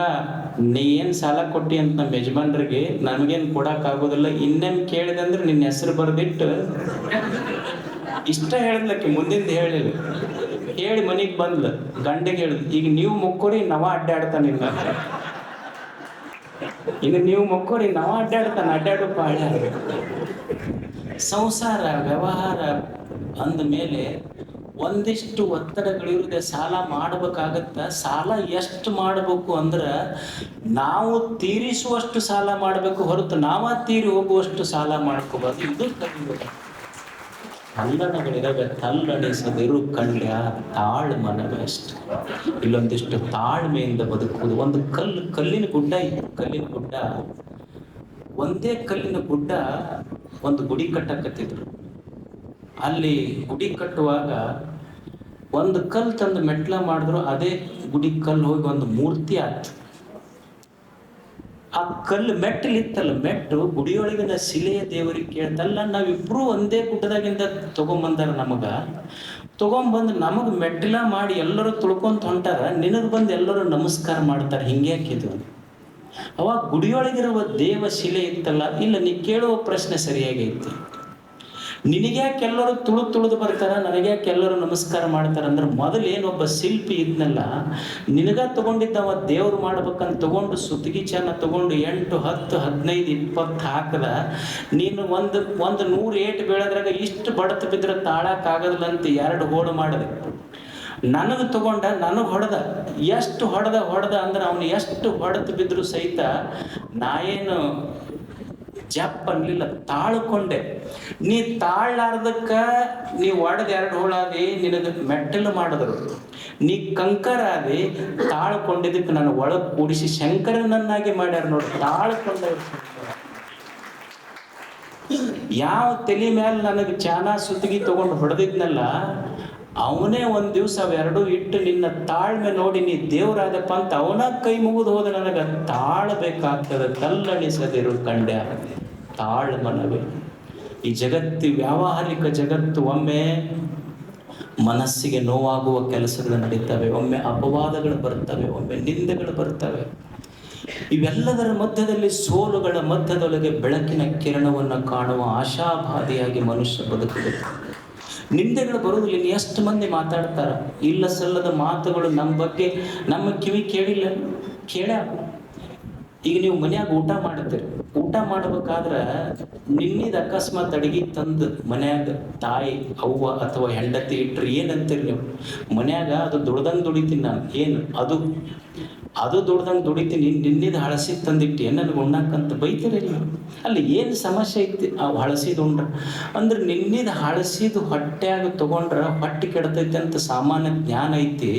ನೀ ಏನು ಸಾಲ ಕೊಟ್ಟಿ ಅಂತ ನಮ್ಮ ಯಜಮಾನ್ರಿಗೆ ನಮಗೇನು ಕೊಡಕ್ ಆಗೋದಿಲ್ಲ ಇನ್ನೇನ್ ಕೇಳಿದೆ ಅಂದ್ರೆ ನಿನ್ನ ಹೆಸರು ಬರ್ದಿಟ್ಟು ಇಷ್ಟ ಹೇಳಿದ್ಲಕ್ಕೆ, ಮುಂದಿಂದ ಹೇಳಿಲ್ಲ. ಹೇಳಿ ಮನೆಗೆ ಬಂದ್ಲು. ಗಂಡಗೆ ಹೇಳಿದ್, ಈಗ ನೀವು ಮುಕ್ಕೋರಿ, ನವ ಅಡ್ಡಾಡ್ತಾನಿಲ್ಲ ಈಗ ನೀವು ಮುಕ್ಕೋರಿ, ನವ ಅಡ್ಡಾಡ್ತಾನೆ, ಅಡ್ಡಾಡು ಪಾಡ ಸಂಸಾರ, ವ್ಯವಹಾರ ಅಂದ ಮೇಲೆ ಒಂದಿಷ್ಟು ಒತ್ತಡಗಳಿರುತ್ತೆ ಸಾಲ ಮಾಡ್ಬೇಕಾಗತ್ತ. ಸಾಲ ಎಷ್ಟು ಮಾಡಬೇಕು ಅಂದ್ರೆ ನಾವು ತೀರಿಸುವಷ್ಟು ಸಾಲ ಮಾಡಬೇಕು ಹೊರತು ನಾವ ತೀರಿ ಹೋಗುವಷ್ಟು ಸಾಲ ಮಾಡ್ಕೋಬಾರ್ದು. ಇದು ಕಲಿಬೇಕು. ತಲ್ಲಣಗಳಿರವೆ ತಲ್ಲಣಿಸದಿರು ಕಂಡ್ಯ ತಾಳ್ಮನವೇ ಅಷ್ಟೆ. ಇಲ್ಲೊಂದಿಷ್ಟು ತಾಳ್ಮೆಯಿಂದ ಬದುಕುವುದು. ಒಂದು ಕಲ್ಲು, ಕಲ್ಲಿನ ಗುಡ್ಡ ಇತ್ತು ಕಲ್ಲಿನ ಗುಡ್ಡ. ಒಂದೇ ಕಲ್ಲಿನ ಗುಡ್ಡ ಒಂದು ಗುಡಿ ಕಟ್ಟಕತ್ತಿದ್ರು. ಅಲ್ಲಿ ಗುಡಿ ಕಟ್ಟುವಾಗ ಒಂದು ಕಲ್ಲು ತಂದು ಮೆಟ್ಲ ಮಾಡಿದ್ರು, ಅದೇ ಗುಡಿ ಕಲ್ಲು ಹೋಗಿ ಒಂದು ಮೂರ್ತಿ ಆಯ್ತು. ಆ ಕಲ್ಲು ಮೆಟ್ಟಲಿತ್ತಲ್ಲ, ಮೆಟ್ಟು ಗುಡಿಯೊಳಗಿನ ಶಿಲೆಯ ದೇವರಿಗೆ ಕೇಳ್ತಲ್ಲ, ನಾವಿಬ್ರು ಒಂದೇ ಗುಡ್ಡದಾಗಿಂದ ತಗೊಂಬಂದಾರ ನಮಗ. ತಗೊಂಬಂದು ನಮಗ್ ಮೆಟ್ಟಿಲ ಮಾಡಿ ಎಲ್ಲರೂ ತುಳ್ಕೊಂತ ಹೊಂಟಾರ, ನಿನಗ್ ಬಂದು ಎಲ್ಲರೂ ನಮಸ್ಕಾರ ಮಾಡ್ತಾರೆ, ಹಿಂಗೆ ಇದು ಅವಾಗ ಗುಡಿಯೊಳಗಿರುವ ದೇವ ಶಿಲೆ ಇತ್ತಲ್ಲ, ಇಲ್ಲ ನೀ ಕೇಳುವ ಪ್ರಶ್ನೆ ಸರಿಯಾಗಿ ಐತಿ ನಿನಗ್ಯಾಕೆ ಎಲ್ಲರೂ ತುಳು ತುಳಿದು ಬರ್ತಾರ? ನನಗ್ಯಾಕೆ ಎಲ್ಲರೂ ನಮಸ್ಕಾರ ಮಾಡ್ತಾರ? ಅಂದ್ರೆ ಮೊದಲು ಏನೊಬ್ಬ ಶಿಲ್ಪಿ ಇದ್ನಲ್ಲ, ನಿನಗ ತಗೊಂಡಿದ್ದವ ದೇವ್ರು ಮಾಡ್ಬೇಕಂತ ತಗೊಂಡು ಸುತ್ತಿಗೆ ಚೆನ್ನ ತಗೊಂಡು ಎಂಟು, ಹತ್ತು, ಹದಿನೈದು, ಇಪ್ಪತ್ತು ಹಾಕದ, ನೀನು ಒಂದು ಒಂದು ನೂರು ಏಟು ಬೀಳದ್ರಾಗ ಇಷ್ಟು ಬಡತ ಬಿದ್ರೆ ತಾಳಕ್ಕಾಗದಿಲ್ಲ ಅಂತ ಎರಡು ಹೋಳು ಮಾಡಿದೆ. ನನಗೆ ತಗೊಂಡ, ನನಗೆ ಹೊಡೆದ. ಎಷ್ಟು ಹೊಡೆದ ಹೊಡೆದ ಅಂದ್ರೆ ಅವನು ಎಷ್ಟು ಹೊಡೆದು ಬಿದ್ರು ಸಹಿತ ನಾ ಏನು ಜಪ್ ಅನ್ಲಿಲ್ಲ, ತಾಳ್ಕೊಂಡೆ. ನೀ ತಾಳ್ಲಾರ್ದಕ್ಕ ನೀ ಒಡೆದ ಎರಡು ಹೋಳಾದಿ, ನಿನಗೆ ಮೆಟ್ಟಲು ಮಾಡಿದ್ರು. ನೀ ಕಂಕರ ಆದಿ ತಾಳ್ಕೊಂಡಿದ್ದಕ್ಕೆ ನಾನು ಒಳಗೆ ಕೂಡಿಸಿ ಶಂಕರನನ್ನಾಗಿ ಮಾಡ್ಯಾರ ನೋಡಿ, ತಾಳ್ಕೊಂಡ. ಯಾವ ತಲೆ ಮೇಲೆ ನನಗೆ ಚಾನ ಸುತ್ತಿಗೆ ತಗೊಂಡು ಹೊಡೆದಿದ್ನಲ್ಲ ಅವನೇ ಒಂದು ದಿವಸ ಅವೆರಡು ಇಟ್ಟು ನಿನ್ನ ತಾಳ್ಮೆ ನೋಡಿ ನೀ ದೇವರಾದಪ್ಪ ಅಂತ ಅವನ ಕೈ ಮುಗಿದು ಹೋದ ನನಗೆ ತಾಳ್ಬೇಕಾಗ್ತದೆ ಕಲ್ಲಣಿಸದಿರು ಕಂಡ್ಯ. ತಾಳ್ಮನವೇ ಈ ಜಗತ್ತು, ವ್ಯಾವಹಾರಿಕ ಜಗತ್ತು ಒಮ್ಮೆ ಮನಸ್ಸಿಗೆ ನೋವಾಗುವ ಕೆಲಸಗಳು ನಡೀತವೆ. ಒಮ್ಮೆ ಅಪವಾದಗಳು ಬರ್ತವೆ, ಒಮ್ಮೆ ನಿಂದೆಗಳು ಬರ್ತವೆ. ಇವೆಲ್ಲದರ ಮಧ್ಯದಲ್ಲಿ ಸೋಲುಗಳ ಮಧ್ಯದೊಳಗೆ ಬೆಳಕಿನ ಕಿರಣವನ್ನು ಕಾಣುವ ಆಶಾಭಾದಿಯಾಗಿ ಮನುಷ್ಯ ಬದುಕಬೇಕು. ನಿಂದೆಗಳು ಬರೋದಿಲ್ಲ ಇನ್ನು ಎಷ್ಟು ಮಂದಿ ಮಾತಾಡ್ತಾರ? ಇಲ್ಲ ಸಲ್ಲದ ಮಾತುಗಳು ನಮ್ಮ ಬಗ್ಗೆ ನಮ್ಮ ಕಿವಿ ಕೇಳಿಲ್ಲ. ಕೇಳ. ಈಗ ನೀವು ಮನ್ಯಾಗ ಊಟ ಮಾಡ್ತೀರಿ ಊಟ ಮಾಡ್ಬೇಕಾದ್ರ ನಿನ್ನಿದ ಅಕಸ್ಮಾತ್ ಅಡಿಗೆ ತಂದು ಮನ್ಯಾಗ ತಾಯಿ, ಅವ್ವ ಅಥವಾ ಹೆಂಡತಿ ಇಟ್ರಿ ಏನಂತೀರಿ ನೀವು? ಮನ್ಯಾಗ ಅದು ದುಡ್ದಂಗೆ ದುಡಿತೀನಿ ನಾನು. ಏನು? ಅದು. ಅದು ದುಡ್ದಂಗೆ ದುಡಿತೀನಿ ನಿನ್ನಿದ ಹಳಸಿ ತಂದಿಟ್ಟು ನನಗೆ ಉಣ್ಣಕ್ಕಂತ ಬೈತೀರಿ ನೀವು ಅಲ್ಲಿ ಏನು ಸಮಸ್ಯೆ ಐತಿ? ಆ ಹಳಸಿದ ಉಂಡ್ರ. ಅಂದ್ರೆ ನಿನ್ನಿದ ಹಳಸಿದ ಹೊಟ್ಟೆಯಾಗ ತಗೊಂಡ್ರ ಹೊಟ್ಟೆ ಕೆಡ್ತೈತಿ ಅಂತ ಸಾಮಾನ್ಯ ಜ್ಞಾನ ಐತಿ.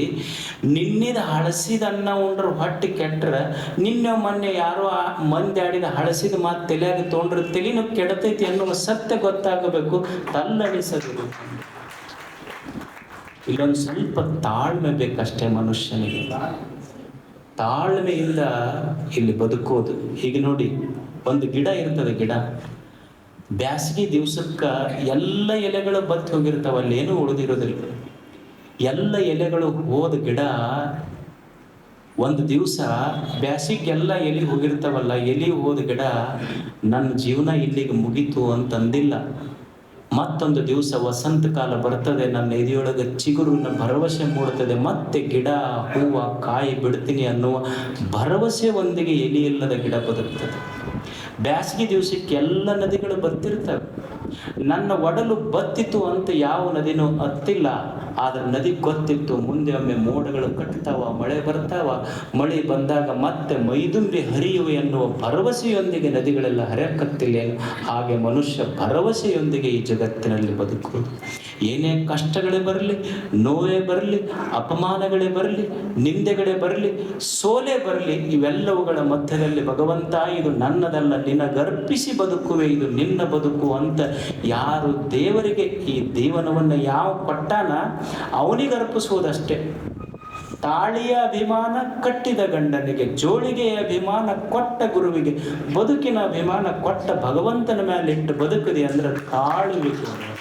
ನಿನ್ನಿದ ಹಳಸಿದ ಅನ್ನ ಉಂಡ್ರ ಹೊಟ್ಟೆ ಕೆಟ್ಟ್ರ ನಿನ್ನೆ ಮೊನ್ನೆ ಯಾರೋ ಆ ಮಂದಿ ಆಡಿದ ಹಳಸಿದ ಮಾತು ತಲೆಯಾಗ ತೊಗೊಂಡ್ರ ತಲೆನೂ ಕೆಡತೈತಿ ಅನ್ನೋ ಸತ್ಯ ಗೊತ್ತಾಗಬೇಕು. ತಲ್ಲಣಿಸದು ಇಲ್ಲೊಂದು ಸ್ವಲ್ಪ ತಾಳ್ಮೆ ಬೇಕಷ್ಟೇ ಮನುಷ್ಯನಿಗೆ. ತಾಳ್ಮೆಯಿಂದ ಇಲ್ಲಿ ಬದುಕೋದು. ಈಗ ನೋಡಿ ಒಂದು ಗಿಡ ಇರ್ತದೆ ಗಿಡ. ಬ್ಯಾಸಗಿ ದಿವ್ಸಕ್ಕ ಎಲ್ಲ ಎಲೆಗಳು ಬತ್ತಿ ಹೋಗಿರ್ತಾವ, ಅಲ್ಲಿ ಏನೂ ಉಳಿದಿರೋದಿಲ್ಲ. ಎಲ್ಲ ಎಲೆಗಳು ಹೋದ ಗಿಡ ಒಂದು ದಿವಸ ಬ್ಯಾಸಿಗೆಲ್ಲ ಎಲಿ ಹೋಗಿರ್ತಾವಲ್ಲ, ಎಲಿ ಹೋದ ಗಿಡ ನನ್ನ ಜೀವನ ಇಲ್ಲಿಗೆ ಮುಗೀತು ಅಂತಂದಿಲ್ಲ. ಮತ್ತೊಂದು ದಿವಸ ವಸಂತ ಕಾಲ ಬರ್ತದೆ, ನನ್ನ ಎದೆಯೊಳಗೆ ಚಿಗುರಿನ ಭರವಸೆ ಮೂಡುತ್ತದೆ. ಮತ್ತೆ ಗಿಡ, ಹೂವ, ಕಾಯಿ ಬಿಡ್ತೀನಿ ಅನ್ನುವ ಭರವಸೆ ಒಂದಿಗೆ ಎಲಿ ಗಿಡ ಬದುಕ್ತದೆ. ಬ್ಯಾಸಗಿ ದಿವಸಕ್ಕೆ ಎಲ್ಲ ನದಿಗಳು ಬರ್ತಿರ್ತವೆ. ನನ್ನ ಒಡಲು ಬತ್ತಿತ್ತು ಅಂತ ಯಾವ ನದಿನೂ ಹತ್ತಿಲ್ಲ, ಆದ್ರೆ ನದಿ ಗೊತ್ತಿತ್ತು, ಮುಂದೆ ಒಮ್ಮೆ ಮೋಡಗಳು ಕಟ್ತಾವ, ಮಳೆ ಬರ್ತಾವ, ಮಳೆ ಬಂದಾಗ ಮತ್ತೆ ಮೈದುಂಬಿ ಹರಿಯುವೆ ಎನ್ನುವ ಭರವಸೆಯೊಂದಿಗೆ ನದಿಗಳೆಲ್ಲ ಹರಿಯಕತ್ತಿಲ್ಲ. ಹಾಗೆ ಮನುಷ್ಯ ಭರವಸೆಯೊಂದಿಗೆ ಈ ಜಗತ್ತಿನಲ್ಲಿ ಬದುಕುವುದು. ಏನೇ ಕಷ್ಟಗಳೇ ಬರಲಿ, ನೋವೇ ಬರಲಿ, ಅಪಮಾನಗಳೇ ಬರಲಿ, ನಿಂದೆಗಳೇ ಬರಲಿ, ಸೋಲೆ ಬರಲಿ, ಇವೆಲ್ಲವುಗಳ ಮಧ್ಯದಲ್ಲಿ ಭಗವಂತ ಇದು ನನ್ನದಲ್ಲ, ನಿನಗರ್ಪಿಸಿ ಬದುಕುವೆ, ಇದು ನಿನ್ನ ಬದುಕು ಅಂತ ಯಾರು ದೇವರಿಗೆ ಈ ದೇವನವನ್ನು ಯಾವ ಕೊಟ್ಟಾನ ಅವನಿಗೆ ಅರ್ಪಿಸುವುದಷ್ಟೇ. ತಾಳಿಯ ಅಭಿಮಾನ ಕಟ್ಟಿದ ಗಂಡನಿಗೆ, ಜೋಳಿಗೆಯ ಅಭಿಮಾನ ಕೊಟ್ಟ ಗುರುವಿಗೆ, ಬದುಕಿನ ಅಭಿಮಾನ ಕೊಟ್ಟ ಭಗವಂತನ ಮೇಲೆ ಇಟ್ಟು ಬದುಕಿದೆ ಅಂದ್ರೆ ತಾಳುವಿಕೆ